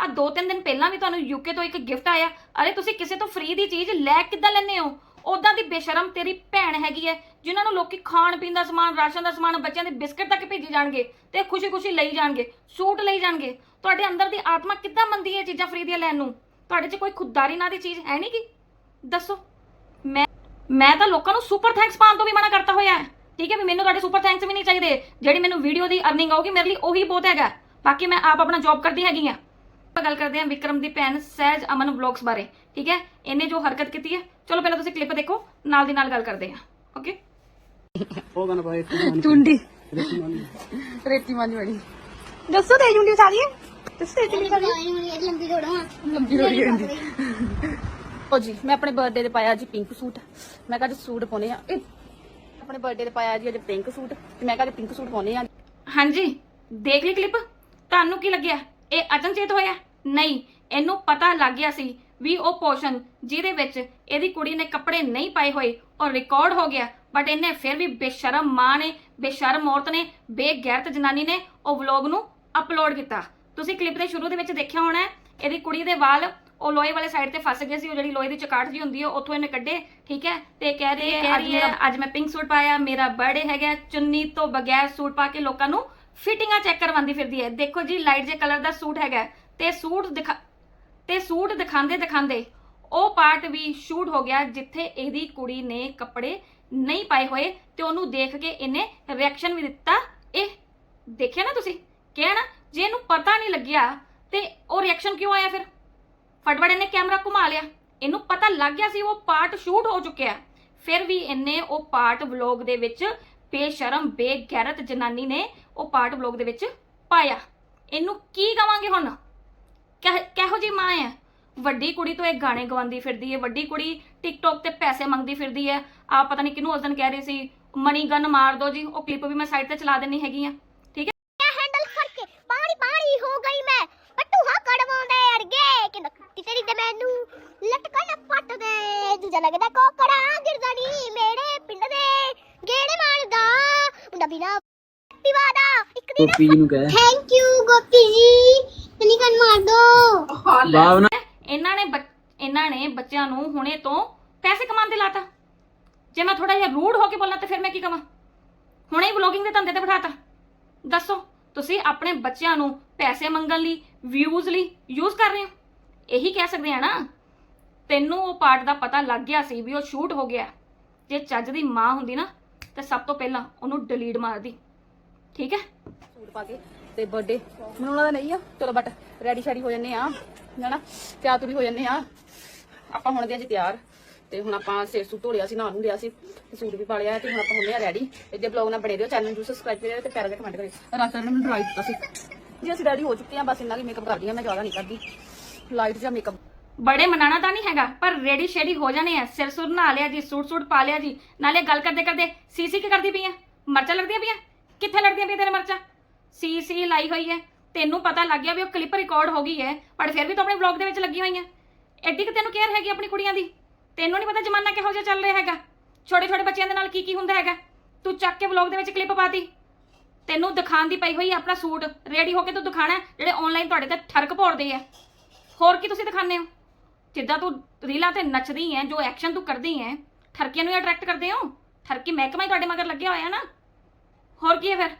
ਆ ਦੋ ਤਿੰਨ ਦਿਨ ਪਹਿਲਾਂ ਵੀ ਤੁਹਾਨੂੰ ਯੂਕੇ ਤੋਂ ਇੱਕ ਗਿਫਟ ਆਇਆ। ਅਰੇ ਤੁਸੀਂ ਕਿਸੇ ਤੋਂ ਫ੍ਰੀ ਦੀ ਚੀਜ਼ ਲੈ ਕਿੱਦਾਂ ਲੈਂਦੇ ਹੋ? ਉਦਾਂ ਦੀ ਬੇਸ਼ਰਮ ਤੇਰੀ ਭੈਣ ਹੈਗੀ ਹੈ ਜਿਨ੍ਹਾਂ ਨੂੰ ਲੋਕੀ ਖਾਣ ਪੀਣ ਦਾ ਸਮਾਨ, ਰਾਸ਼ਨ ਦਾ ਸਮਾਨ, ਬੱਚਿਆਂ ਦੇ ਬਿਸਕਟ ਤੱਕ ਭੇਜੀ ਜਾਣਗੇ ਤੇ ਖੁਸ਼ੀ-ਖੁਸ਼ੀ ਲਈ ਜਾਣਗੇ, ਸੂਟ ਲਈ ਜਾਣਗੇ। ਤੁਹਾਡੇ ਅੰਦਰ ਦੀ ਆਤਮਾ ਕਿੱਦਾਂ ਮੰਦੀ ਹੈ ਚੀਜ਼ਾਂ ਫਰੀ ਦੀਆਂ ਲੈਣ ਨੂੰ? ਤੁਹਾਡੇ 'ਚ ਕੋਈ ਖੁਦਦਾਰੀ ਨਾਂ ਦੀ ਚੀਜ਼ ਹੈ ਨਹੀਂ ਕੀ ਦੱਸੋ। ਮੈਂ ਮੈਂ ਤਾਂ ਲੋਕਾਂ ਨੂੰ ਸੁਪਰ ਥੈਂਕਸ ਪਾਉਣ ਤੋਂ ਵੀ ਮਨਾ ਕਰਤਾ ਹੋਇਆ ਹੈ ਠੀਕ ਹੈ ਵੀ ਮੈਨੂੰ ਤੁਹਾਡੇ ਸੁਪਰ ਥੈਂਕਸ ਵੀ ਨਹੀਂ ਚਾਹੀਦੇ। ਜਿਹੜੀ ਮੈਨੂੰ ਵੀਡੀਓ ਦੀ ਅਰਨਿੰਗ ਆਊਗੀ, ਮੇਰੇ ਲਈ ਉਹੀ ਬਹੁਤ ਹੈਗਾ। ਬਾਕੀ ਮੈਂ ਆਪ ਆਪਣਾ ਜੌਬ ਕਰਦੀ ਹੈਗੀ ਆ। ਆਪਾਂ ਗੱਲ ਕਰਦੇ ਹਾਂ ਵਿਕਰਮ ਦੀ ਭੈਣ ਸਹਿਜ ਅਮਨ ਵਲੌਗਸ ਬਾਰੇ ਠੀਕ ਹੈ? ਇਹਨੇ ਜੋ ਹਰਕਤ ਕੀਤੀ ਹੈ ਚਲੋ ਪਹਿਲਾਂ ਤੁਸੀਂ ਕਲਿੱਪ ਦੇਖੋ ਨਾਲ ਦੀ ਨਾਲ ਗੱਲ ਕਰਦੇ ਹਾਂ ਓਕੇ ਟੁੰਡੀ ਰੇਤੀ ਮਾਨੀ ਵਾਲੀ ਦੱਸੋ ਤੇ ਜੁੰਡੀ ਸਾਰੀ ਦੱਸੋ ਤੇ ਜੁੰਡੀ ਸਾਰੀ ਲੰਬੀ ਦੌੜਾਂ ਲੰਬੀ ਰੋੜੀ ਹੁੰਦੀ ਓ ਜੀ ਮੈਂ ਆਪਣੇ ਬਰਥਡੇ ਤੇ ਪਾਇਆ ਜੀ ਪਿੰਕ ਸੂਟ ਮੈਂ ਕਿਹਾ ਅੱਜ ਸੂਟ ਪਾਉਣੇ ਆ। ਇਹ ਆਪਣੇ ਬਰਥਡੇ ਤੇ ਪਾਇਆ ਜੀ ਅੱਜ ਪਿੰਕ ਸੂਟ ਤੇ ਮੈਂ ਕਿਹਾ ਅੱਜ ਪਿੰਕ ਸੂਟ ਪਾਉਣੇ ਆ। ਹਾਂਜੀ ਦੇਖ ਲਈ ਕਲਿੱਪ ਤੁਹਾਨੂੰ ਕੀ ਲੱਗਿਆ? ਇਹ ਅਚਨਚੇਤ ਹੋਇਆ? ਨਹੀਂ ਇਹਨੂੰ ਪਤਾ ਲੱਗ ਗਿਆ ਸੀ ਵੀ ਉਹ ਪੋਸ਼ਨ ਜਿਹਦੇ ਵਿੱਚ ਇਹਦੀ ਕੁੜੀ ਨੇ ਕੱਪੜੇ ਨਹੀਂ ਪਾਏ ਹੋਏ ਔਰ ਰਿਕਾਰਡ ਹੋ ਗਿਆ। ਬਟ ਇਹਨੇ ਫਿਰ ਵੀ ਬੇਸ਼ਰਮ ਮਾਂ ਨੇ ਬੇਸ਼ਰਮ ਔਰਤ ਨੇ ਬੇਗੈਰਤ ਜਨਾਨੀ ਨੇ ਉਹ ਵਲੌਗ ਨੂੰ ਅਪਲੋਡ ਕੀਤਾ। ਤੁਸੀਂ ਕਲਿੱਪ ਦੇ ਸ਼ੁਰੂ ਦੇ ਵਿੱਚ ਦੇਖਿਆ ਹੋਣਾ ਇਹਦੀ ਕੁੜੀ ਦੇ ਵਾਲ ਉਹ ਲੋਹੇ ਵਾਲੇ ਸਾਈਡ ਤੇ ਫਸ ਗਏ ਸੀ ਉਹ ਜਿਹੜੀ ਲੋਹੇ ਦੀ ਚਕਾਟ ਜੀ ਹੁੰਦੀ ਹੈ ਉੱਥੋਂ ਇਹਨੇ ਕੱਢੇ ਠੀਕ ਹੈ? ਤੇ ਕਹਿ ਰਹੀ ਹੈ ਅੱਜ ਮੇਰਾ ਅੱਜ ਮੈਂ ਪਿੰਕ ਸੂਟ ਪਾਇਆ ਮੇਰਾ ਬਰਥਡੇ ਹੈਗਾ ਚੁੰਨੀ ਤੋਂ ਬਗੈਰ ਸੂਟ ਪਾ ਕੇ ਲੋਕਾਂ ਨੂੰ ਫਿਟਿੰਗਾਂ ਚੈੱਕ ਕਰਵਾਉਂਦੀ ਫਿਰਦੀ ਹੈ। ਦੇਖੋ ਜੀ ਲਾਈਟ ਜੇ ਕਲਰ ਦਾ ਸੂਟ ਹੈਗਾ ਤੇ ਸੂਟ ਦਿਖਾ ਤੇ ਸੂਟ ਦਿਖਾਉਂਦੇ ਦਿਖਾਉਂਦੇ ਉਹ ਪਾਰਟ ਵੀ ਸ਼ੂਟ ਹੋ ਗਿਆ ਜਿੱਥੇ ਇਹਦੀ ਕੁੜੀ ਨੇ ਕੱਪੜੇ ਨਹੀਂ ਪਾਏ ਹੋਏ ਤੇ ਉਹਨੂੰ ਦੇਖ ਕੇ ਇਹਨੇ ਰਿਐਕਸ਼ਨ ਵੀ ਦਿੱਤਾ। ਇਹ ਦੇਖਿਆ ਨਾ ਤੁਸੀਂ? ਕਿਹਾ ਨਾ ਜੇ ਇਹਨੂੰ ਪਤਾ ਨਹੀਂ ਲੱਗਿਆ ਤੇ ਉਹ ਰਿਐਕਸ਼ਨ ਕਿਉਂ ਆਇਆ ਫਿਰ? ਫਟਫਟ ਇਹਨੇ ਕੈਮਰਾ ਘੁਮਾ ਲਿਆ। ਇਹਨੂੰ ਪਤਾ ਲੱਗ ਗਿਆ ਸੀ ਉਹ ਪਾਰਟ ਸ਼ੂਟ ਹੋ ਚੁੱਕਿਆ ਫਿਰ ਵੀ ਇਹਨੇ ਉਹ ਪਾਰਟ ਵਲੌਗ ਦੇ ਵਿੱਚ ਬੇਸ਼ਰਮ, ਬੇਗੈਰਤ ਜਨਾਨੀ ਨੇ ਉਹ ਪਾਰਟ ਵਲੌਗ ਦੇ ਵਿੱਚ ਪਾਇਆ। ਇਹਨੂੰ ਕੀ ਕਵਾਂਗੇ ਹੁਣ? ਕਹਿ- ਕਿਹੋ ਜੀ ਮਾਂ ਹੈ ਵੱਡੀ ਕੁੜੀ ਤੋਂ ਇਹ ਗਾਣੇ ਗਵਾਉਂਦੀ ਫਿਰਦੀ ਹੈ ਵੱਡੀ ਕੁੜੀ ਟਿਕਟੌਕ ਤੇ ਪੈਸੇ ਮੰਗਦੀ ਫਿਰਦੀ ਹੈ ਆਪ ਪਤਾ ਨਹੀਂ ਕਿਹਨੂੰ ਉਸ ਦਿਨ ਕਹਿ ਰਹੀ ਸੀ, ਮਨੀ ਗਨ ਮਾਰ ਦੋ ਜੀ, ਉਹ ਕਲਿੱਪ ਵੀ ਮੈਂ ਸਾਈਡ ਤੇ ਚਲਾ ਦੇਣੀ ਹੈਗੀ ਆ ਠੀਕ ਹੈ ਹੈਂਡਲ ਫੜ ਕੇ ਪਾਣੀ ਪਾਣੀ ਹੋ ਗਈ ਮੈਂ ਪਟੂਹਾ ਕੜਵਾਉਂਦੇ ਅੜਗੇ ਕਿ ਨੱਕੀ ਤੇਰੀ ਤੇ ਮੈਨੂੰ ਲਟਕਣ ਪੱਟ ਦੇ ਦੂਜਾ ਲੱਗਦਾ ਕੋਕੜਾ ਗਿਰਦਾ ਨੀ ਮੇਰੇ ਪਿੰਡ ਦੇ ਗੇੜੇ ਮਾਰਦਾ ਮੁੰਡਾ ਬਿਨਾ ਪਿਵਾਦਾ ਇੱਕ ਦਿਨ ਗੋਪੀ ਜੀ ਨੂੰ ਕਹੇ। ਥੈਂਕ ਯੂ ਗੋਪੀ ਜੀ। ਤਨੀ ਕੰਨ ਮਾਰ ਦੋ। ਭਾਵਨਾ ਇਹਨਾਂ ਨੇ ਬੱਚ- ਇਹਨਾਂ ਨੇ ਬੱਚਿਆਂ ਨੂੰ ਹੁਣੇ ਤੋਂ ਪੈਸੇ ਕਮਾਉਂਦੇ ਲਾਤਾ। ਜੇ ਮੈਂ ਥੋੜਾ ਜਿਹਾ ਰੂਡ ਹੋ ਕੇ ਬੋਲਾਂ ਤੇ ਫਿਰ ਮੈਂ ਕੀ ਕਵਾਂ? ਹੁਣੇ ਹੀ ਵਲੋਗਿੰਗ ਦੇ ਧੰਦੇ ਤੇ ਬਿਠਾਤਾ। ਦੱਸੋ ਤੁਸੀਂ ਆਪਣੇ ਬੱਚਿਆਂ ਨੂੰ ਪੈਸੇ ਮੰਗਣ ਲਈ ਵਿਊਜ਼ ਲਈ ਯੂਜ਼ ਕਰ ਰਹੇ ਹੋ? ਇਹੀ ਕਹਿ ਸਕਦੇ ਆ ਨਾ। ਤੈਨੂੰ ਉਹ ਪਾਰਟ ਦਾ ਪਤਾ ਲੱਗ ਗਿਆ ਸੀ ਵੀ ਉਹ ਸ਼ੂਟ ਹੋ ਗਿਆ। ਜੇ ਚੱਜ ਦੀ ਮਾਂ ਹੁੰਦੀ ਨਾ ਤੇ ਸਭ ਤੋਂ ਪਹਿਲਾਂ ਉਹਨੂੰ ਡਿਲੀਟ ਮਾਰਦੀ ਠੀਕ ਹੈ? ਸੂਟ ਪਾ ਕੇ ਤੇ ਬਰਥਡੇ ਮਨਾਉਣਾ ਤਾਂ ਨਹੀਂ ਆ। ਚਲੋ ਬਟ ਰੈਡੀ ਸ਼ੈਡੀ ਹੋ ਜੰਨੇ ਆ। ਹਨਾ? ਤਿਆਰ ਤੁਰੀ ਹੋ ਜੰਨੇ ਆ। ਆਪਾਂ ਹੁਣ ਦੇ ਜੀ ਤਿਆਰ। ਤੇ ਹੁਣ ਆਪਾਂ ਸਿਰ ਸੂਟ ਧੋ ਲਿਆ ਸੀ ਨਹਾ ਲਿਆ ਸੀ। ਤੇ ਸੂਟ ਵੀ ਪਾ ਲਿਆ ਤੇ ਹੁਣ ਆਪਾਂ ਹੁੰਦੇ ਆ ਰੈਡੀ ਤੇ ਜੇ ਬਲੌਗ ਨਾਲ ਬਣੇ ਰਹੋ ਚੈਨਲ ਨੂੰ ਸਬਸਕ੍ਰਾਈਬ ਕਰਿਓ ਤੇ ਪਿਆਰਾ ਜਿਹਾ ਕਮੈਂਟ ਕਰਿਓ। ਰਾਤ ਨੂੰ ਮੈਨੂੰ ਡਰਾਈ ਦਿੱਤਾ ਸੀ। ਜੀ ਅਸੀਂ ਰੈਡੀ ਹੋ ਚੁੱਕੇ ਆ, ਬਸ ਇੰਨਾ ਹੀ ਮੇਕਅਪ ਕਰਦੀ ਆ, ਮੈਂ ਜ਼ਿਆਦਾ ਨਹੀਂ ਕਰਦੀ। ਲਾਈਟ ਜਿਹਾ ਮੇਕਅਪ ਬੜੇ ਮਨਾਣਾ ਤਾਂ ਨਹੀਂ ਹੈਗਾ, ਪਰ ਰੈਡੀ ਸ਼ੈਡੀ ਹੋ ਜਾਣੇ ਆ। ਸਿਰ ਸੁਰ ਨਹਾ ਲਿਆ ਜੀ, ਸੂਟ ਸੂਟ ਪਾ ਲਿਆ ਜੀ। ਨਾਲੇ ਗੱਲ ਕਰਦੇ ਕਰਦੇ, ਸੀਸੀ ਕੀ ਕਰਦੀ ਪਈ ਆ? ਮਰਚਾਂ ਲੜਦੀਆਂ ਪਈਆਂ? ਕਿੱਥੇ ਲੜਦੀਆਂ ਪਈਆਂ ਤੇਰੇ ਮਰਚਾਂ? ਸੀ ਸੀ ਲਾਈ ਹੋਈ ਹੈ। ਤੈਨੂੰ ਪਤਾ ਲੱਗ ਗਿਆ ਵੀ ਉਹ ਕਲਿੱਪ ਰਿਕਾਰਡ ਹੋ ਗਈ ਹੈ, ਪਰ ਫਿਰ ਵੀ ਤੂੰ ਆਪਣੇ ਵਲੌਗ ਦੇ ਵਿੱਚ ਲੱਗੀ ਹੋਈ ਹੈ। ਐਡੀ ਕਿ ਤੈਨੂੰ ਕੇਅਰ ਹੈਗੀ ਆਪਣੀ ਕੁੜੀਆਂ ਦੀ? ਤੈਨੂੰ ਨਹੀਂ ਪਤਾ ਜ਼ਮਾਨਾ ਕਿਹੋ ਜਿਹਾ ਚੱਲ ਰਿਹਾ ਹੈਗਾ। ਛੋਟੇ ਛੋਟੇ ਬੱਚਿਆਂ ਦੇ ਨਾਲ ਕੀ ਕੀ ਹੁੰਦਾ ਹੈਗਾ। ਤੂੰ ਚੱਕ ਕੇ ਵਲੌਗ ਦੇ ਵਿੱਚ ਕਲਿੱਪ ਪਾਤੀ ਤੈਨੂੰ ਦਿਖਾਉਣ ਦੀ ਪਈ ਹੋਈ ਹੈ ਆਪਣਾ ਸੂਟ। ਰੈਡੀ ਹੋ ਕੇ ਤੂੰ ਦਿਖਾਣਾ ਜਿਹੜੇ ਆਨਲਾਈਨ ਤੁਹਾਡੇ ਤੇ ਠਰਕ ਭੋਰਦੇ ਆ। ਹੋਰ ਕੀ ਤੁਸੀਂ ਦਿਖਾਉਂਦੇ ਹੋ? ਜਿੱਦਾਂ ਤੂੰ ਰੀਲਾਂ ਤੇ ਨੱਚਦੀ ਐ ਜੋ ਐਕਸ਼ਨ ਤੂੰ ਕਰਦੀ ਐ ਠਰਕੀਆਂ ਨੂੰ ਅਟਰੈਕਟ ਕਰਦੇ ਹੋ? ਠਰਕੀ ਮਹਿਕਮਾ ਹੀ ਤੁਹਾਡੇ ਮਗਰ ਲੱਗਿਆ ਹੋਇਆ ਨਾ? ਹੋਰ ਕੀ ਹੈ ਫਿਰ?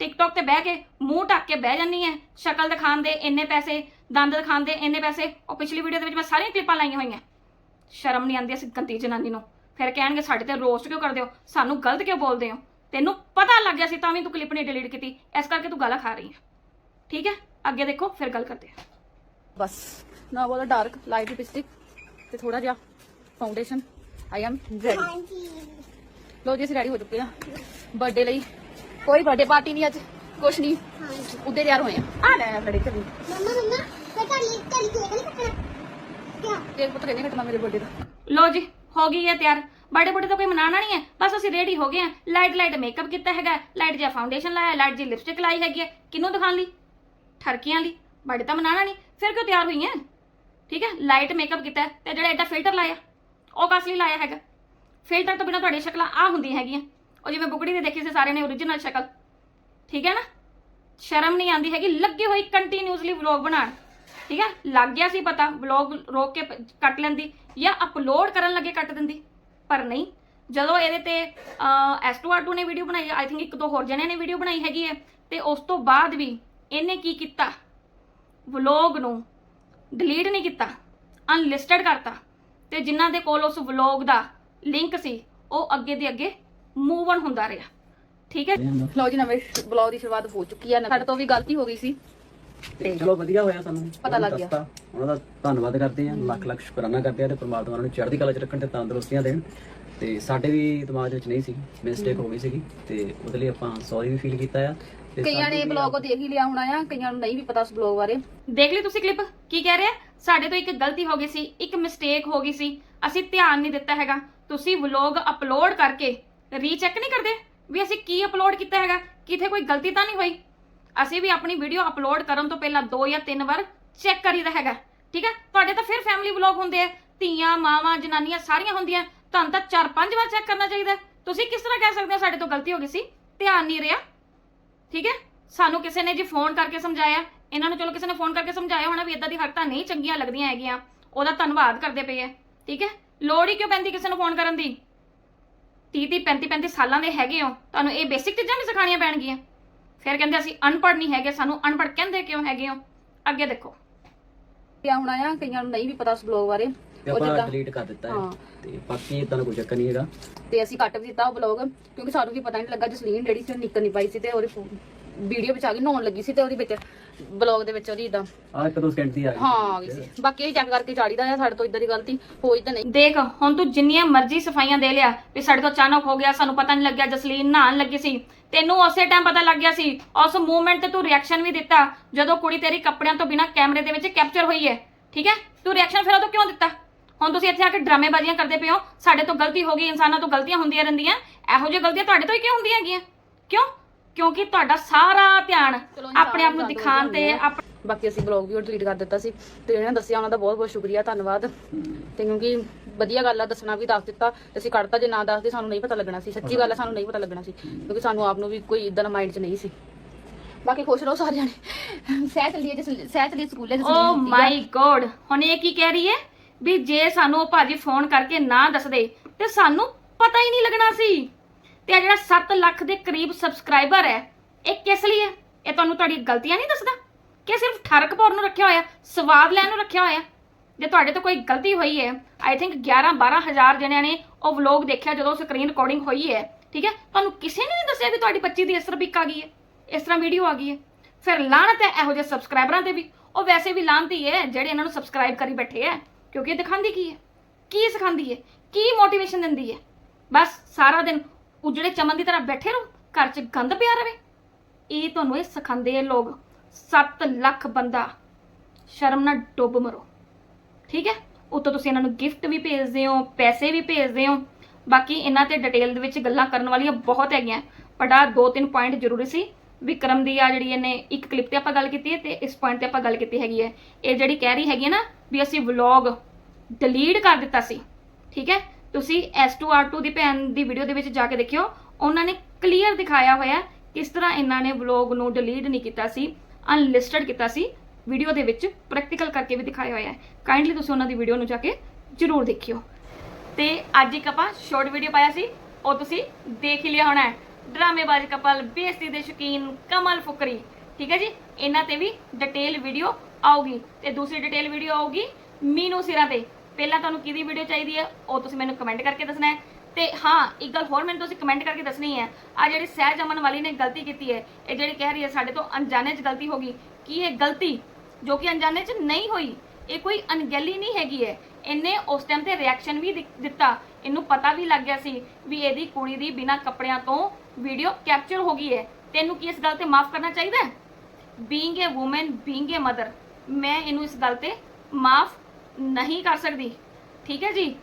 ਟਿਕਟੌਕ ਤੇ ਬਹਿ ਕੇ ਮੂੰਹ ਢੱਕ ਕੇ ਬਹਿ ਜਾਂਦੀ ਐ ਸ਼ਕਲ ਦਿਖਾਉਣ ਦੇ ਇੰਨੇ ਪੈਸੇ ਦੰਦ ਦਿਖਾਉਣ ਦੇ ਇੰਨੇ ਪੈਸੇ ਉਹ ਪਿਛਲੀ ਵੀਡੀਓ ਦੇ ਵਿੱਚ ਮੈਂ ਸਾਰੀਆਂ ਕਲਿੱਪਾਂ ਲਾਈਆਂ ਹੋਈਆਂ। ਸ਼ਰਮ ਨਹੀਂ ਆਉਂਦੀ ਅਸੀਂ ਗੰਦੀ ਜਨਾਨੀ ਨੂੰ। ਫਿਰ ਕਹਿਣਗੇ ਸਾਡੇ ਤੇ ਰੋਸਟ ਕਿਉਂ ਕਰਦੇ ਹੋ? ਸਾਨੂੰ ਗਲਤ ਕਿਉਂ ਬੋਲਦੇ ਹੋ? ਤੈਨੂੰ ਪਤਾ ਲੱਗ ਗਿਆ ਸੀ ਤਾਂ ਵੀ ਤੂੰ ਕਲਿੱਪ ਨਹੀਂ ਡਿਲੀਟ ਕੀਤੀ। ਇਸ ਕਰਕੇ ਤੂੰ ਗਾਲਾਂ ਖਾ ਰਹੀ ਹੈ। ਠੀਕ ਹੈ? ਅੱਗੇ ਦੇਖੋ ਫਿਰ ਗੱਲ ਕਰਦੇ ਹਾਂ। ਬਸ। ਨਾ ਬੋਲਾ ਡਾਰਕ ਲਾਈਟ ਲਿਪਸਟਿਕ ਤੇ ਥੋੜਾ ਜਿਹਾ ਫਾਊਂਡੇਸ਼ਨ ਆਈ ਐਮ ਰੈਡੀ ਲੋ ਜੀ ਅਸੀਂ ਰੈਡੀ ਹੋ ਚੁੱਕੇ ਆ ਬਰਥਡੇ ਲਈ ਕੋਈ ਬਰਥਡੇ ਪਾਰਟੀ ਨਹੀਂ ਅੱਜ ਕੁਛ ਨਹੀਂ। ਉੱਦੇ ਤਿਆਰ ਹੋਏ ਆ। ਆ ਲੈ ਬੜੇ ਚੱਲੀ ਮੰਮਾ ਮੰਮਾ ਮੈਂ ਕੱਲ ਕੱਲ ਕੇਕ ਨਹੀਂ ਕੱਟਣਾ। ਕਿਉਂ? ਕੇਕ ਪੁੱਤ ਕਿੰਨੇ ਘਟਣਾ ਮੇਰੇ ਬਰਥਡੇ ਦਾ? ਲੋ ਜੀ ਹੋ ਗਈ ਹੈ ਤਿਆਰ। ਬੜੇ ਬੜੇ ਤਾਂ ਕੋਈ ਮਨਾਣਾ ਨਹੀਂ ਹੈ ਬਸ ਅਸੀਂ ਰੈਡੀ ਹੋ ਗਏ ਆ। ਲਾਈਟ ਲਾਈਟ ਮੇਕਅਪ ਕੀਤਾ ਹੈਗਾ ਲਾਈਟ ਜਿਹਾ ਫਾਊਂਡੇਸ਼ਨ ਲਾਇਆ ਲਾਈਟ ਜੀ ਲਿਪਸਟਿਕ ਲਾਈ ਹੈਗੀ ਹੈ। ਕਿਹਨੂੰ ਦਿਖਾਉਣ ਲਈ? ਠਰਕੀਆਂ ਲਈ। ਬੜੇ ਤਾਂ ਮਨਾਣਾ ਨਹੀਂ ਫਿਰ ਕਿਉਂ ਤਿਆਰ ਹੋਈ ਹੈ ਠੀਕ ਹੈ ਲਾਈਟ ਮੇਕਅਪ ਕੀਤਾ ਤੇ ਜਿਹੜਾ ਐਡਾ ਫਿਲਟਰ ਲਾਇਆ ਉਹ ਕਾਸ ਲਈ ਲਾਇਆ ਹੈਗਾ? ਫਿਲਟਰ ਤੋਂ ਬਿਨਾਂ ਤੁਹਾਡੀਆਂ ਸ਼ਕਲਾਂ ਆ ਹੁੰਦੀਆਂ ਹੈਗੀਆਂ। ਉਹ ਜਿਵੇਂ ਬੁਗੜੀ ਦੇ ਦੇਖੀ ਸੀ ਸਾਰੇ ਨੇ origignal ਸ਼ਕਲ, ਠੀਕ ਹੈ ਨਾ? ਸ਼ਰਮ ਨਹੀਂ ਆਉਂਦੀ ਹੈਗੀ, ਲੱਗੀ ਹੋਈ ਕੰਟੀਨਿਊਸਲੀ ਵਲੌਗ ਬਣਾਉਣ, ਠੀਕ ਹੈ? ਲੱਗ ਗਿਆ ਸੀ ਪਤਾ ਵਲੌਗ ਰੋਕ ਕੇ ਕੱਟ ਲੈਂਦੀ ਜਾਂ ਅਪਲੋਡ ਕਰਨ ਲੱਗੇ ਕੱਟ ਦਿੰਦੀ, ਪਰ ਨਹੀਂ। ਜਦੋਂ ਇਹਦੇ ਤੇ S2R2 ਨੇ ਵੀਡੀਓ ਬਣਾਈ ਆਈ ਥਿੰਕ ਇੱਕ ਦੋ ਹੋਰ ਜਣਿਆਂ ਨੇ ਵੀਡੀਓ ਬਣਾਈ ਹੈਗੀ ਹੈ, ਤੇ ਉਸ ਤੋਂ ਬਾਅਦ ਵੀ ਇਹਨੇ ਕੀ ਕੀਤਾ? ਵਲੌਗ ਨੂੰ ਡਿਲੀਟ ਨਹੀਂ ਕੀਤਾ ਅਨਲਿਸਟਡ ਕਰਤਾ। ਤੇ ਜਿਨ੍ਹਾਂ ਦੇ ਕੋਲ ਉਸ ਵਲੌਗ ਦਾ ਲਿੰਕ ਸੀ, ਉਹ ਅੱਗੇ ਦੇ ਅੱਗੇ ਮੂਵ ਔਨ ਹੁੰਦਾ ਰਿਹਾ। ਠੀਕ ਹੈ? ਲਓ ਜੀ ਨਵੇਂ ਬਲੌਗ ਦੀ ਸ਼ੁਰੂਆਤ ਹੋ ਚੁੱਕੀ ਆ ਸਾਡੇ ਤੋਂ ਵੀ ਗਲਤੀ ਹੋ ਗਈ ਸੀ। ਤੇ ਚਲੋ ਵਧੀਆ ਹੋਇਆ ਸਾਨੂੰ। ਪਤਾ ਲੱਗ ਗਿਆ। ਦੱਸਤਾ। ਉਹਨਾਂ ਦਾ ਧੰਨਵਾਦ ਕਰਦੇ ਹਾਂ। ਲੱਖ ਲੱਖ ਸ਼ੁਕਰਾਨਾ ਕਰਦੇ ਹਾਂ ਤੇ ਪ੍ਰਮਾਤਮਾ ਉਹਨਾਂ ਨੂੰ ਚੜ੍ਹਦੀ ਕਲਾ 'ਚ ਰੱਖਣ ਤੇ ਤੰਦਰੁਸਤੀਆਂ ਦੇਣ। ਤੇ ਸਾਡੇ ਵੀ ਦਿਮਾਗ ਵਿੱਚ ਨਹੀਂ ਸੀ। ਮਿਸਟੇਕ ਹੋ ਗਈ ਸੀਗੀ। ਤੇ ਉਹਦੇ ਲਈ ਆਪਾਂ ਸੌਰੀ ਵੀ ਫੀਲ ਕੀਤਾ ਆ। ਤੇ ਕਈਆਂ ਨੇ ਬਲੌਗ ਦੇਖ ਹੀ ਲਿਆ ਹੋਣਾ ਆ। ਕਈਆਂ ਨੂੰ ਨਹੀਂ ਵੀ ਪਤਾ ਉਸ ਬਲੌਗ ਬਾਰੇ। ਦੇਖ ਲਈ ਤੁਸੀਂ ਕਲਿੱਪ ਕੀ ਕਹਿ ਰਿਹਾ? ਸਾਡੇ ਤੋਂ ਇੱਕ ਗਲਤੀ ਹੋ ਗਈ ਸੀ। ਇੱਕ ਮਿਸਟੇਕ ਹੋ ਗਈ ਸੀ। ਅਸੀਂ ਧਿਆਨ ਨਹੀਂ ਦਿੱਤਾ ਹੈਗਾ। ਤੁਸੀਂ ਵਲੌਗ ਅਪਲੋਡ ਕਰਕੇ ਰੀਚੈਕ ਨਹੀਂ ਕਰਦੇ ਵੀ ਅਸੀਂ ਕੀ ਅਪਲੋਡ ਕੀਤਾ ਹੈਗਾ, ਕਿਤੇ ਕੋਈ ਗਲਤੀ ਤਾਂ ਨਹੀਂ ਹੋਈ? ਅਸੀਂ ਵੀ ਆਪਣੀ ਵੀਡੀਓ ਅਪਲੋਡ ਕਰਨ ਤੋਂ ਪਹਿਲਾਂ ਦੋ ਜਾਂ ਤਿੰਨ ਵਾਰ ਚੈੱਕ ਕਰੀਦਾ ਹੈਗਾ, ਠੀਕ ਹੈ ਤੁਹਾਡੇ ਤਾਂ ਫਿਰ ਫੈਮਿਲੀ ਵਲੌਗ ਹੁੰਦੇ ਆ, ਧੀਆਂ, ਮਾਵਾਂ, ਜਨਾਨੀਆਂ ਸਾਰੀਆਂ ਹੁੰਦੀਆਂ, ਤੁਹਾਨੂੰ ਤਾਂ ਚਾਰ ਪੰਜ ਵਾਰ ਚੈੱਕ ਕਰਨਾ ਚਾਹੀਦਾ ਤੁਸੀਂ ਕਿਸ ਤਰ੍ਹਾਂ ਕਹਿ ਸਕਦੇ ਹੋ ਸਾਡੇ ਤੋਂ ਗਲਤੀ ਹੋ ਗਈ ਸੀ? ਧਿਆਨ ਨਹੀਂ ਰਿਹਾ, ਠੀਕ ਹੈ ਸਾਨੂੰ ਕਿਸੇ ਨੇ ਜੀ ਫੋਨ ਕਰਕੇ ਸਮਝਾਇਆ, ਇਹਨਾਂ ਨੂੰ ਚਲੋ ਕਿਸੇ ਨੇ ਫੋਨ ਕਰਕੇ ਸਮਝਾਇਆ ਹੋਣਾ ਵੀ ਇਦਾਂ ਦੀ ਹਰਕਤਾਂ ਨਹੀਂ ਚੰਗੀਆਂ ਲੱਗਦੀਆਂ ਹੈਗੀਆਂ, ਉਹਦਾ ਧੰਨਵਾਦ ਕਰਦੇ ਪਏ ਆ, ਠੀਕ ਹੈ ਲੋੜ ਹੀ ਕਿਉਂ ਪੈਂਦੀ ਕਿਸੇ ਨੂੰ ਫੋਨ ਕਰਨ ਦੀ? 30 30 35 35 ਸਾਲਾਂ ਦੇ ਹੈਗੇ ਹੋ ਤੁਹਾਨੂੰ ਇਹ ਬੇਸਿਕ ਚੀਜ਼ਾਂ ਵੀ ਸਿਖਾਣੀਆਂ ਪੈਣਗੀਆਂ। ਫਿਰ ਕਹਿੰਦੇ ਅਸੀਂ ਅਨਪੜ੍ਹ ਨਹੀਂ ਹੈਗੇ ਸਾਨੂੰ ਅਨਪੜ੍ਹ ਕਹਿੰਦੇ ਕਿਉਂ ਹੈਗੇ ਹੋ? ਅੱਗੇ ਦੇਖੋ। ਆ ਹੋਣਾ ਆ ਕਈਆਂ ਨੂੰ ਨਹੀਂ ਵੀ ਪਤਾ ਉਸ ਬਲੌਗ ਬਾਰੇ। ਤੇ ਉਹ ਆਪਾਂ ਜਿੱਦਾਂ ਡਿਲੀਟ ਕਰ ਦਿੱਤਾ ਹੈ ਹਾਂ। ਤੇ ਬਾਕੀ ਇਦਾਂ ਦਾ ਕੋਈ ਚੱਕਰ ਨਹੀਂ ਹੈਗਾ। ਤੇ ਅਸੀਂ ਕੱਟ ਵੀ ਦਿੱਤਾ ਉਹ ਬਲੌਗ ਕਿਉਂਕਿ ਸਾਨੂੰ ਵੀ ਪਤਾ ਨਹੀਂ ਲੱਗਾ ਜਸਲੀਨ ਜਿਹੜੀ ਸੀ ਉਹ ਨਿਕਲ ਨਹੀਂ ਪਾਈ ਸੀ ਤੇ ਉਹਦੀ ਵੀਡੀਓ ਵਿੱਚ ਆ ਗਈ ਨਹਾਉਣ ਲੱਗੀ ਸੀ ਤੇ ਉਹਦੇ ਵਿੱਚ ਬਲੌਗ ਦੇ ਵਿੱਚ ਉਹਦੀ ਇਦਾਂ ਆ ਇੱਕ ਦੋ ਸਕਿੰਟ ਦੀ ਆ ਗਈ ਹਾਂ ਆ ਗਈ ਸੀ। ਬਾਕੀ ਇਹ ਚੈੱਕ ਕਰਕੇ ਚਾੜੀਦਾ ਆ ਸਾਡੇ ਤੋਂ ਇਦਾਂ ਦੀ ਗਲਤੀ ਹੋਈ ਤਾਂ ਨਹੀਂ। ਦੇਖ ਹੁਣ ਤੂੰ ਜਿੰਨੀਆਂ ਮਰਜ਼ੀ ਸਫਾਈਆਂ ਦੇ ਲਿਆ ਵੀ ਸਾਡੇ ਤੋਂ ਅਚਾਨਕ ਹੋ ਗਿਆ ਸਾਨੂੰ ਪਤਾ ਨਹੀਂ ਲੱਗਿਆ ਜਸਲੀਨ ਨਹਾਉਣ ਲੱਗੀ ਸੀ। ਤੈਨੂੰ ਉਸੇ ਟਾਈਮ ਪਤਾ ਲੱਗ ਗਿਆ ਸੀ ਉਸ ਮੂਵਮੈਂਟ ਤੇ ਤੂੰ ਰਿਐਕਸ਼ਨ ਵੀ ਦਿੱਤਾ ਜਦੋਂ ਕੁੜੀ ਤੇਰੀ ਕੱਪੜਿਆਂ ਤੋਂ ਬਿਨਾ ਕੈਮਰੇ ਦੇ ਵਿੱਚ ਕੈਪਚਰ ਹੋਈ ਹੈ। ਠੀਕ ਹੈ? ਤੂੰ ਰਿਐਕਸ਼ਨ ਫਿਰ ਉਦੋਂ ਕਿਉਂ ਦਿੱਤਾ? ਹੁਣ ਤੁਸੀਂ ਇੱਥੇ ਆ ਕੇ ਡਰਾਮੇਬਾਜ਼ੀਆਂ ਕਰਦੇ ਪਏ ਹੋ ਸਾਡੇ ਤੋਂ ਗਲਤੀ ਹੋ ਗਈ ਇਨਸਾਨਾਂ ਤੋਂ ਗਲਤੀਆਂ ਹੁੰਦੀਆਂ ਰਹਿੰਦੀਆਂ ਇਹੋ ਜਿਹੀਆਂ ਗਲਤੀਆਂ ਤੁਹਾਡੇ ਤੋਂ ਹੀ ਕਿਉਂ ਹੁੰਦੀਆਂ ਹੈਗੀਆਂ? ਕਿਉਂ? ਕਿਉਂਕਿ ਤੁਹਾਡਾ ਸਾਰਾ ਧਿਆਨ ਆਪਣੇ ਆਪ ਨੂੰ ਦਿਖਾਉਣ ਤੇ। ਆਪ- ਬਾਕੀ ਅਸੀਂ ਬਲੌਗ ਵੀ ਡਿਲੀਟ ਕਰ ਦਿੱਤਾ ਸੀ ਤੇ ਇਹਨਾਂ ਨੇ ਦੱਸਿਆ ਉਹਨਾਂ ਦਾ ਬਹੁਤ ਬਹੁਤ ਸ਼ੁਕਰੀਆ ਧੰਨਵਾਦ। ਤੇ ਕਿਉਂਕਿ ਵਧੀਆ ਗੱਲ ਆ ਦੱਸਣਾ ਵੀ ਦੱਸ ਦਿੱਤਾ। ਤੇ ਅਸੀਂ ਕੱਢਤਾ ਜੇ ਨਾ ਦੱਸਦੇ ਸਾਨੂੰ ਨਹੀਂ ਪਤਾ ਲੱਗਣਾ ਸੀ। ਸੱਚੀ ਗੱਲ ਆ ਸਾਨੂੰ ਨਹੀਂ ਪਤਾ ਲੱਗਣਾ ਸੀ। ਕਿਉਂਕਿ ਸਾਨੂੰ ਆਪ ਨੂੰ ਵੀ ਕੋਈ ਇਦਾਂ ਦਾ ਮਾਈਂਡ 'ਚ ਨਹੀਂ ਸੀ। ਬਾਕੀ ਖੁਸ਼ ਰਹੋ ਸਾਰਿਆਂ ਨੇ। ਸਹਿ ਚੱਲੀਏ ਜਿਸ ਸਹਿ ਚੱਲੀਏ ਸਕੂਲੇ ਜਿਸ ਓ ਮਾਈ ਗੋਡ ਹੁਣ ਇਹ ਕੀ ਕਹਿ ਰਹੀ ਹੈ ਵੀ ਜੇ ਸਾਨੂੰ ਉਹ ਭਾਜੀ ਫੋਨ ਕਰਕੇ ਨਾ ਦੱਸਦੇ ਤੇ ਸਾਨੂੰ ਪਤਾ ਹੀ ਨਹੀਂ ਲੱਗਣਾ ਸੀ। ਤੇ ਆ ਜਿਹੜਾ 7 ਲੱਖ ਦੇ ਕਰੀਬ ਸਬਸਕ੍ਰਾਈਬਰ ਹੈ, ਇਹ ਕਿਸ ਲਈ ਹੈ? ਇਹ ਤੁਹਾਨੂੰ ਤੁਹਾਡੀ ਗਲਤੀਆਂ ਨਹੀਂ ਦੱਸਦਾ? ਕਿ ਸਿਰਫ ਠਰਕ ਪਾਉਣ ਨੂੰ ਰੱਖਿਆ ਹੋਇਆ, ਸਵਾਦ ਲੈਣ ਨੂੰ ਰੱਖਿਆ ਹੋਇਆ? ਜੇ ਤੁਹਾਡੇ ਤੋਂ ਕੋਈ ਗਲਤੀ ਹੋਈ ਹੈ ਆਈ ਥਿੰਕ 11 12 ਹਜ਼ਾਰ ਜਣਿਆਂ ਨੇ ਉਹ ਵਲੌਗ ਦੇਖਿਆ ਜਦੋਂ ਸਕਰੀਨ ਰਿਕਾਰਡਿੰਗ ਹੋਈ ਹੈ, ਠੀਕ ਹੈ? ਤੁਹਾਨੂੰ ਕਿਸੇ ਨੇ ਨਹੀਂ ਦੱਸਿਆ ਵੀ ਤੁਹਾਡੀ 25 ਦੀ ਇਸ ਤਰ੍ਹਾਂ ਪਿਕ ਆ ਗਈ ਹੈ, ਇਸ ਤਰ੍ਹਾਂ ਵੀਡੀਓ ਆ ਗਈ ਹੈ? ਫਿਰ ਲਾਹਨਤ ਹੈ ਇਹੋ ਜਿਹੇ ਸਬਸਕ੍ਰਾਈਬਰਾਂ ਤੇ ਵੀ। ਉਹ ਵੈਸੇ ਵੀ ਲਾਹਨਤੀ ਹੈ ਜਿਹੜੇ ਇਹਨਾਂ ਨੂੰ ਸਬਸਕ੍ਰਾਈਬ ਕਰੀ ਬੈਠੇ ਹੈ, ਕਿਉਂਕਿ ਇਹ ਦਿਖਾਉਂਦੀ ਕੀ ਹੈ? ਕੀ ਸਿਖਾਉਂਦੀ ਹੈ? ਕੀ ਮੋਟੀਵੇਸ਼ਨ ਦਿੰਦੀ ਹੈ? ਬਸ ਸਾਰਾ ਦਿਨ ਉਜੜੇ ਚਮਨ ਦੀ ਤਰ੍ਹਾਂ ਬੈਠੇ ਰਹੋ, ਘਰ 'ਚ ਗੰਦ ਪਿਆ ਰਵੇ। ਇਹ ਤੁਹਾਨੂੰ ਇਹ ਸਿਖਾਉਂਦੇ ਆ ਲੋਕ 7 ਲੱਖ ਬੰਦਾ ਸ਼ਰਮ ਨਾਲ ਡੁੱਬ ਮਰੋ। ਠੀਕ ਹੈ? ਉੱਤੋਂ ਤੁਸੀਂ ਇਹਨਾਂ ਨੂੰ ਗਿਫਟ ਵੀ ਭੇਜਦੇ ਹੋ, ਪੈਸੇ ਵੀ ਭੇਜਦੇ ਹੋ। ਬਾਕੀ ਇਹਨਾਂ ਤੇ ਡਿਟੇਲ ਦੇ ਵਿੱਚ ਗੱਲਾਂ ਕਰਨ ਵਾਲੀਆਂ ਬਹੁਤ ਹੈਗੀਆਂ। ਬਟ ਆਹ ਦੋ ਤਿੰਨ ਪੁਆਇੰਟ ਜ਼ਰੂਰੀ ਸੀ। ਵਿਕਰਮ ਦੀ ਆ ਜਿਹੜੀ ਇਹਨੇ ਇੱਕ ਕਲਿੱਪ ਤੇ ਆਪਾਂ ਗੱਲ ਕੀਤੀ ਹੈ ਤੇ ਇਸ ਪੁਆਇੰਟ ਤੇ ਆਪਾਂ ਗੱਲ ਕੀਤੀ ਹੈਗੀ ਹੈ। ਇਹ ਜਿਹੜੀ ਕਹਿ ਰਹੀ ਹੈਗੀ ਹੈ ਨਾ ਵੀ ਅਸੀਂ ਵਲੌਗ ਡਿਲੀਟ ਕਰ ਦਿੱਤਾ ਸੀ। ਠੀਕ ਹੈ? ਤੁਸੀਂ S2R2 ਦੀ ਭੈਣ ਦੀ ਵੀਡੀਓ ਦੇ ਵਿੱਚ ਜਾ ਕੇ ਦੇਖਿਓ। ਉਹਨਾਂ ਨੇ ਕਲੀਅਰ ਦਿਖਾਇਆ ਹੋਇਆ ਕਿਸ ਤਰ੍ਹਾਂ ਇਹਨਾਂ ਨੇ ਵਲੌਗ ਨੂੰ ਡਿਲੀਟ ਨਹੀਂ ਕੀਤਾ ਸੀ ਅਨਲਿਸਟਡ ਕੀਤਾ ਸੀ। ਵੀਡੀਓ ਦੇ ਵਿੱਚ ਪ੍ਰੈਕਟੀਕਲ ਕਰਕੇ ਵੀ ਦਿਖਾਇਆ ਹੋਇਆ ਹੈ। ਕਾਈਂਡਲੀ ਤੁਸੀਂ ਉਹਨਾਂ ਦੀ ਵੀਡੀਓ ਨੂੰ ਜਾ ਕੇ ਜ਼ਰੂਰ ਦੇਖਿਓ। ਤੇ ਅੱਜ ਇੱਕ ਆਪਾਂ ਸ਼ਾਰਟ ਵੀਡੀਓ ਪਾਇਆ ਸੀ, ਉਹ ਤੁਸੀਂ ਦੇਖ ਹੀ ਲਿਆ ਹੋਣਾ ਹੈ। ਡਰਾਮੇਬਾਜ਼ ਕਪਲ, ਬੇਇੱਜ਼ਤੀ ਦੇ ਸ਼ੌਕੀਨ, ਕਮਲ ਫੁਕਰੀ। ਠੀਕ ਹੈ ਜੀ? ਇਹਨਾਂ ਤੇ ਵੀ ਡਿਟੇਲ ਵੀਡੀਓ ਆਊਗੀ। ਤੇ ਦੂਸਰੀ ਡਿਟੇਲ ਵੀਡੀਓ ਆਊਗੀ ਮੀਨੂ ਸਿਰਾਂ ਤੇ। ਪਹਿਲਾਂ ਤੁਹਾਨੂੰ ਕਿਹਦੀ ਵੀਡੀਓ ਚਾਹੀਦੀ ਹੈ ਉਹ ਤੁਸੀਂ ਮੈਨੂੰ ਕਮੈਂਟ ਕਰਕੇ ਦੱਸਣਾ ਹੈ। ਤੇ ਹਾਂ, ਇੱਕ ਗੱਲ ਹੋਰ ਮੈਨੂੰ ਤੁਸੀਂ ਕਮੈਂਟ ਕਰਕੇ ਦੱਸਣੀ ਹੈ। ਆ ਜਿਹੜੀ ਸਹਿਜ ਅਮਨ ਵਾਲੀ ਨੇ ਗਲਤੀ ਕੀਤੀ ਹੈ, ਇਹ ਜਿਹੜੀ ਕਹਿ ਰਹੀ ਹੈ, ਸਾਡੇ ਤੋਂ ਅਣਜਾਣੇ 'ਚ ਗਲਤੀ ਹੋ ਗਈ। ਕੀ ਇਹ ਗਲਤੀ? ਜੋ ਕਿ ਅਣਜਾਣੇ 'ਚ ਨਹੀਂ ਹੋਈ, ਇਹ ਕੋਈ ਅਣਗਹਿਲੀ ਨਹੀਂ ਹੈਗੀ ਹੈ। ਇਹਨੇ ਉਸ ਟਾਈਮ ਤੇ ਰਿਐਕਸ਼ਨ ਵੀ ਦਿੱਤਾ। ਇਹਨੂੰ ਪਤਾ ਵੀ ਲੱਗ ਗਿਆ ਸੀ ਵੀ ਇਹਦੀ ਕੁੜੀ ਦੀ ਬਿਨਾਂ ਕੱਪੜਿਆਂ ਤੋਂ ਵੀਡੀਓ ਕੈਪਚਰ ਹੋ ਗਈ ਹੈ। ਤੈਨੂੰ ਕੀ ਇਸ ਗੱਲ ਤੇ ਮਾਫ ਕਰਨਾ ਚਾਹੀਦਾ ਹੈ? Being a woman being a mother ਮੈਂ ਇਹਨੂੰ ਇਸ ਗੱਲ ਤੇ ਮਾਫ ਨਹੀਂ ਕਰ ਸਕਦੀ। ਠੀਕ ਹੈ ਜੀ?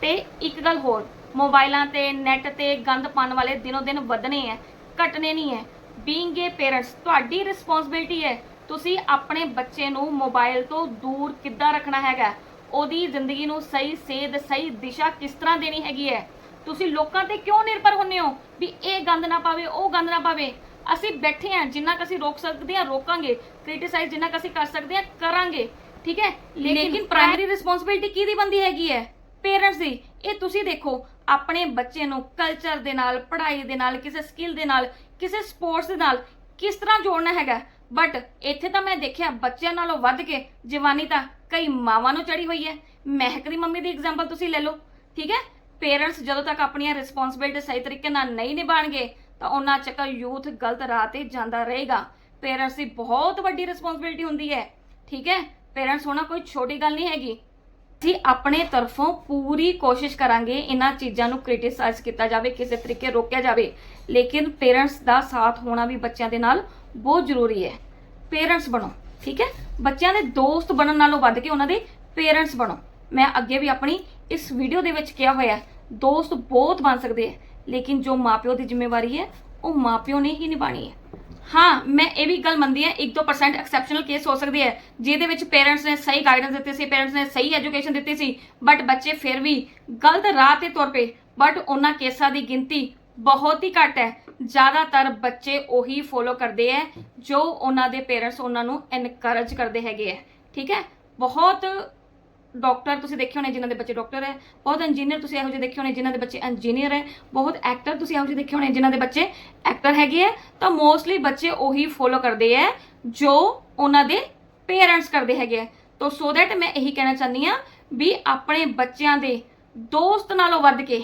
ਤੇ ਇੱਕ ਗੱਲ ਹੋਰ, ਮੋਬਾਈਲਾਂ ਤੇ ਨੈਟ ਤੇ ਗੰਦ ਪਾਉਣ ਵਾਲੇ ਦਿਨੋ ਦਿਨ ਵਧਣੇ ਹੈ ਘਟਣੇ ਨਹੀਂ ਹੈ ਬੀਇੰਗ ਏ ਪੇਰੈਂਟਸ ਤੁਹਾਡੀ ਰਿਸਪੌਂਸਿਬਿਲਟੀ ਹੈ ਤੁਸੀਂ ਆਪਣੇ ਬੱਚੇ ਨੂੰ ਮੋਬਾਈਲ ਤੋਂ ਦੂਰ ਕਿੱਦਾਂ ਰੱਖਣਾ ਹੈਗਾ? ਉਹਦੀ ਜ਼ਿੰਦਗੀ ਨੂੰ ਸਹੀ ਸੇਧ, ਸਹੀ ਦਿਸ਼ਾ ਕਿਸ ਤਰ੍ਹਾਂ ਦੇਣੀ ਹੈਗੀ ਹੈ ਤੁਸੀਂ ਲੋਕਾਂ ਤੇ ਕਿਉਂ ਨਿਰਭਰ ਹੁੰਨੇ ਹੋ ਵੀ ਇਹ ਗੰਦ ਨਾ ਪਾਵੇ, ਉਹ ਗੰਦ ਨਾ ਪਾਵੇ? ਅਸੀਂ ਬੈਠੇ ਹਾਂ ਜਿੰਨਾ ਕੁ ਅਸੀਂ ਰੋਕ ਸਕਦੇ ਹਾਂ ਰੋਕਾਂਗੇ। ਕ੍ਰਿਟਿਸਾਈਜ਼ ਜਿੰਨਾ ਕੁ ਅਸੀਂ ਕਰ ਸਕਦੇ ਹਾਂ ਕਰਾਂਗੇ। ਠੀਕ ਹੈ? ਲੇਕਿਨ ਪ੍ਰਾਇਮਰੀ ਰਿਸਪੌਂਸਿਬਿਲਟੀ ਕਿਹਦੀ ਬੰਦੀ ਹੈਗੀ ਹੈ? ਪੇਰੈਂਟਸ ਦੀ। ਇਹ ਤੁਸੀਂ ਦੇਖੋ ਆਪਣੇ ਬੱਚੇ ਨੂੰ ਕਲਚਰ ਦੇ ਨਾਲ ਪੜ੍ਹਾਈ ਦੇ ਨਾਲ ਕਿਸੇ ਸਕਿੱਲ ਦੇ ਨਾਲ ਕਿਸੇ ਸਪੋਰਟਸ ਦੇ ਨਾਲ ਕਿਸ ਤਰ੍ਹਾਂ ਜੋੜਨਾ ਹੈਗਾ? ਬਟ ਇੱਥੇ ਤਾਂ ਮੈਂ ਦੇਖਿਆ ਬੱਚਿਆਂ ਨਾਲੋਂ ਵੱਧ ਕੇ ਜਵਾਨੀ ਤਾਂ ਕਈ ਮਾਵਾਂ ਨੂੰ ਚੜੀ ਹੋਈ ਹੈ। ਮਹਿਕ ਦੀ ਮੰਮੀ ਦੀ ਐਗਜ਼ਾਮਪਲ ਤੁਸੀਂ ਲੈ ਲਓ ਠੀਕ ਹੈ? ਪੇਰੈਂਟਸ ਜਦੋਂ ਤੱਕ ਆਪਣੀਆਂ ਰਿਸਪੌਂਸਿਬਿਲਟੀ ਸਹੀ ਤਰੀਕੇ ਨਾਲ ਨਹੀਂ ਨਿਭਾਣਗੇ ਤਾਂ ਉਹਨਾਂ ਚੱਕਰ ਯੂਥ ਗਲਤ ਰਾਹ ਤੇ ਜਾਂਦਾ ਰਹੇਗਾ। ਪੇਰੈਂਟਸ ਦੀ ਬਹੁਤ ਵੱਡੀ ਰਿਸਪੌਂਸਿਬਿਲਟੀ ਹੁੰਦੀ ਹੈ ਠੀਕ ਹੈ? ਪੇਰੈਂਟਸ ਹੋਣਾ ਕੋਈ ਛੋਟੀ ਗੱਲ ਨਹੀਂ ਹੈਗੀ। ਅਸੀਂ ਆਪਣੇ ਤਰਫੋਂ ਪੂਰੀ ਕੋਸ਼ਿਸ਼ ਕਰਾਂਗੇ ਇਹਨਾਂ ਚੀਜ਼ਾਂ ਨੂੰ ਕ੍ਰਿਟਿਸਾਈਜ਼ ਕੀਤਾ ਜਾਵੇ, ਕਿਸੇ ਤਰੀਕੇ ਰੋਕਿਆ ਜਾਵੇ। ਲੇਕਿਨ ਪੇਰੈਂਟਸ ਦਾ ਸਾਥ ਹੋਣਾ ਵੀ ਬੱਚਿਆਂ ਦੇ ਨਾਲ ਬਹੁਤ ਜ਼ਰੂਰੀ ਹੈ। ਪੇਰੈਂਟਸ ਬਣੋ, ਠੀਕ ਹੈ? ਬੱਚਿਆਂ ਦੇ ਦੋਸਤ ਬਣਨ ਨਾਲੋਂ ਵੱਧ ਕੇ ਉਹਨਾਂ ਦੇ ਪੇਰੈਂਟਸ ਬਣੋ। ਮੈਂ ਅੱਗੇ ਵੀ ਆਪਣੀ ਇਸ ਵੀਡੀਓ ਦੇ ਵਿੱਚ ਕਿਹਾ ਹੋਇਆ ਦੋਸਤ ਬਹੁਤ ਬਣ ਸਕਦੇ ਹੈ, ਲੇਕਿਨ ਜੋ ਮਾਪਿਓ ਦੀ ਜ਼ਿੰਮੇਵਾਰੀ ਹੈ, ਉਹ ਮਾਪਿਓ ਨੇ ਹੀ ਨਿਭਾਣੀ ਹੈ। ਹਾਂ, ਮੈਂ ਇਹ ਵੀ ਗੱਲ ਮੰਨਦੀ ਹਾਂ 1-2% ਐਕਸੈਪਸ਼ਨਲ ਕੇਸ ਹੋ ਸਕਦੇ ਹੈ ਜਿਹਦੇ ਵਿੱਚ ਪੇਰੈਂਟਸ ਨੇ ਸਹੀ ਗਾਈਡੈਂਸ ਦਿੱਤੀ ਸੀ ਪੇਰੈਂਟਸ ਨੇ ਸਹੀ ਐਜੂਕੇਸ਼ਨ ਦਿੱਤੀ ਸੀ ਬਟ ਬੱਚੇ ਫਿਰ ਵੀ ਗਲਤ ਰਾਹ ਤੇ ਤੁਰ ਪਏ ਬਟ ਉਹਨਾਂ ਕੇਸਾਂ ਦੀ ਗਿਣਤੀ ਬਹੁਤ ਹੀ ਘੱਟ ਹੈ। ਜ਼ਿਆਦਾਤਰ ਬੱਚੇ ਉਹੀ ਫੋਲੋ ਕਰਦੇ ਹੈ ਜੋ ਉਹਨਾਂ ਦੇ ਪੇਰੈਂਟਸ ਉਹਨਾਂ ਨੂੰ ਐਨਕਰੇਜ ਕਰਦੇ ਹੈਗੇ ਹੈ ਠੀਕ ਹੈ? ਬਹੁਤ ਡਾਕਟਰ ਤੁਸੀਂ ਦੇਖੇ ਹੋਣੇ ਜਿਨ੍ਹਾਂ ਦੇ ਬੱਚੇ ਡਾਕਟਰ ਹੈ, ਬਹੁਤ ਇੰਜੀਨੀਅਰ ਤੁਸੀਂ ਇਹੋ ਜਿਹੇ ਦੇਖੇ ਹੋਣੇ ਜਿਨ੍ਹਾਂ ਦੇ ਬੱਚੇ ਇੰਜੀਨੀਅਰ ਹੈ, ਬਹੁਤ ਐਕਟਰ ਤੁਸੀਂ ਇਹੋ ਜਿਹੇ ਦੇਖੇ ਹੋਣੇ ਜਿਨ੍ਹਾਂ ਦੇ ਬੱਚੇ ਐਕਟਰ ਹੈਗੇ ਹੈ, ਤਾਂ ਮੋਸਟਲੀ ਬੱਚੇ ਉਹੀ ਫੋਲੋ ਕਰਦੇ ਹੈ, ਜੋ ਉਹਨਾਂ ਦੇ ਪੇਰੈਂਟਸ ਕਰਦੇ ਹੈਗੇ ਹੈ। ਤਾਂ ਸੋ ਦੈਟ ਮੈਂ ਇਹੀ ਕਹਿਣਾ ਚਾਹੁੰਦੀ ਆ ਵੀ ਆਪਣੇ ਬੱਚਿਆਂ ਦੇ ਦੋਸਤ ਨਾਲੋਂ ਵੱਧ ਕੇ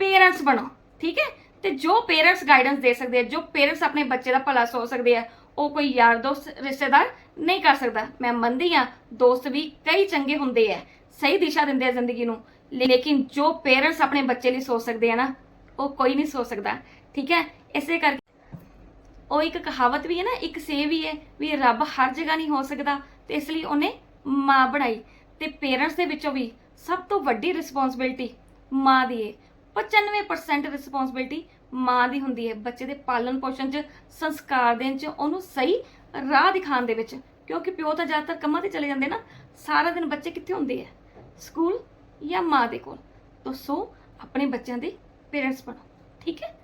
ਪੇਰੈਂਟਸ ਬਣੋ, ਠੀਕ ਹੈ? ਤੇ ਜੋ ਪੇਰੈਂਟਸ ਗਾਈਡੈਂਸ ਦੇ ਸਕਦੇ ਆ ਜੋ ਪੇਰੈਂਟਸ ਆਪਣੇ ਬੱਚੇ ਦਾ ਭਲਾ ਸੋਚ ਸਕਦੇ ਆ ਉਹ ਕੋਈ ਯਾਰ ਦੋਸਤ, ਰਿਸ਼ਤੇਦਾਰ ਨਹੀਂ ਕਰ ਸਕਦਾ। ਮੈਂ ਮੰਨਦੀ ਆ ਦੋਸਤ ਵੀ ਕਈ ਚੰਗੇ ਹੁੰਦੇ ਆ, ਸਹੀ ਦਿਸ਼ਾ ਦਿੰਦੇ ਆ ਜ਼ਿੰਦਗੀ ਨੂੰ। ਲੇਕਿਨ ਜੋ ਪੇਰੈਂਟਸ ਆਪਣੇ ਬੱਚੇ ਲਈ ਸੋਚ ਸਕਦੇ ਆ ਨਾ, ਉਹ ਕੋਈ ਨਹੀਂ ਸੋਚ ਸਕਦਾ। ਠੀਕ ਹੈ? ਇਸੇ ਕਰਕੇ ਉਹ ਇੱਕ ਕਹਾਵਤ ਵੀ ਹੈ ਨਾ, ਇੱਕ ਸੇ ਵੀ ਹੈ ਵੀ ਰੱਬ ਹਰ ਜਗ੍ਹਾ ਨਹੀਂ ਹੋ ਸਕਦਾ ਤੇ ਇਸ ਲਈ ਉਹਨੇ ਮਾਂ ਬਣਾਈ। ਤੇ ਪੇਰੈਂਟਸ ਦੇ ਵਿੱਚੋਂ ਵੀ ਸਭ ਤੋਂ ਵੱਡੀ ਰਿਸਪੌਂਸਿਬਿਲਟੀ ਮਾਂ ਦੀ ਹੈ। 95% ਰਿਸਪੌਂਸਿਬਿਲਟੀ ਮਾਂ ਦੀ ਹੁੰਦੀ ਹੈ ਬੱਚੇ ਦੇ ਪਾਲਣ ਪੋਸ਼ਣ 'ਚ ਸੰਸਕਾਰ ਦੇਣ 'ਚ ਉਹਨੂੰ ਸਹੀ ਰਾਹ ਦਿਖਾਉਣ ਦੇ ਵਿੱਚ। ਕਿਉਂਕਿ ਪਿਓ ਤਾਂ ਜ਼ਿਆਦਾਤਰ ਕੰਮਾਂ ਤੇ ਚਲੇ ਜਾਂਦੇ ਨਾ ਸਾਰਾ ਦਿਨ ਬੱਚੇ ਕਿੱਥੇ ਹੁੰਦੇ ਆ? ਸਕੂਲ ਜਾਂ ਮਾਂ ਦੇ ਕੋਲ? ਤਾਂ ਸੋ ਆਪਣੇ ਬੱਚਿਆਂ ਦੇ ਪੇਰੈਂਟਸ ਬਣੋ ਠੀਕ ਹੈ?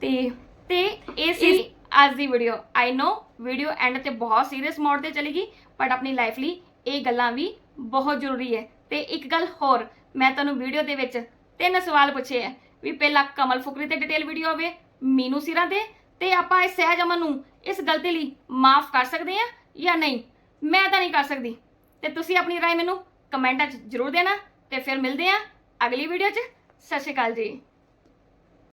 ਤੇ ਤੇ ਇਹ ਸੀ ਅੱਜ ਦੀ video I know video end ਤੇ ਬਹੁਤ ਸੀਰੀਅਸ ਮੋਡ ਤੇ ਚਲੇਗੀ ਬਟ ਆਪਣੀ ਲਾਈਫ ਲਈ ਇਹ ਗੱਲਾਂ ਵੀ ਬਹੁਤ ਜ਼ਰੂਰੀ ਹੈ। ਤੇ ਇੱਕ ਗੱਲ ਹੋਰ ਮੈਂ ਤੁਹਾਨੂੰ ਵੀਡੀਓ ਦੇ ਵਿੱਚ ਤਿੰਨ ਸਵਾਲ ਪੁੱਛੇ ਆ। ਵੀ ਪਹਿਲਾਂ ਕਮਲ ਫੁਕਰੀ ਤੇ ਡਿਟੇਲ ਵੀਡੀਓ ਹੋਵੇ ਮੀਨੂ ਸਿਰਾਂ ਤੇ ਤੇ ਆਪਾਂ ਇਸ ਸਹਿਜ ਅਮਨ ਨੂੰ ਇਸ ਗਲਤੀ ਲਈ ਮਾਫ ਕਰ ਸਕਦੇ ਆ ਜਾਂ ਨਹੀਂ ਮੈਂ ਤਾਂ ਨਹੀਂ ਕਰ ਸਕਦੀ ਤੇ ਤੁਸੀਂ ਆਪਣੀ رائے ਮੈਨੂੰ ਕਮੈਂਟਾਂ 'ਚ ਜ਼ਰੂਰ ਦੇਣਾ ਤੇ ਫਿਰ ਮਿਲਦੇ ਆ ਅਗਲੀ ਵੀਡੀਓ 'ਚ ਸਤਿ ਸ਼੍ਰੀ ਅਕਾਲ ਜੀ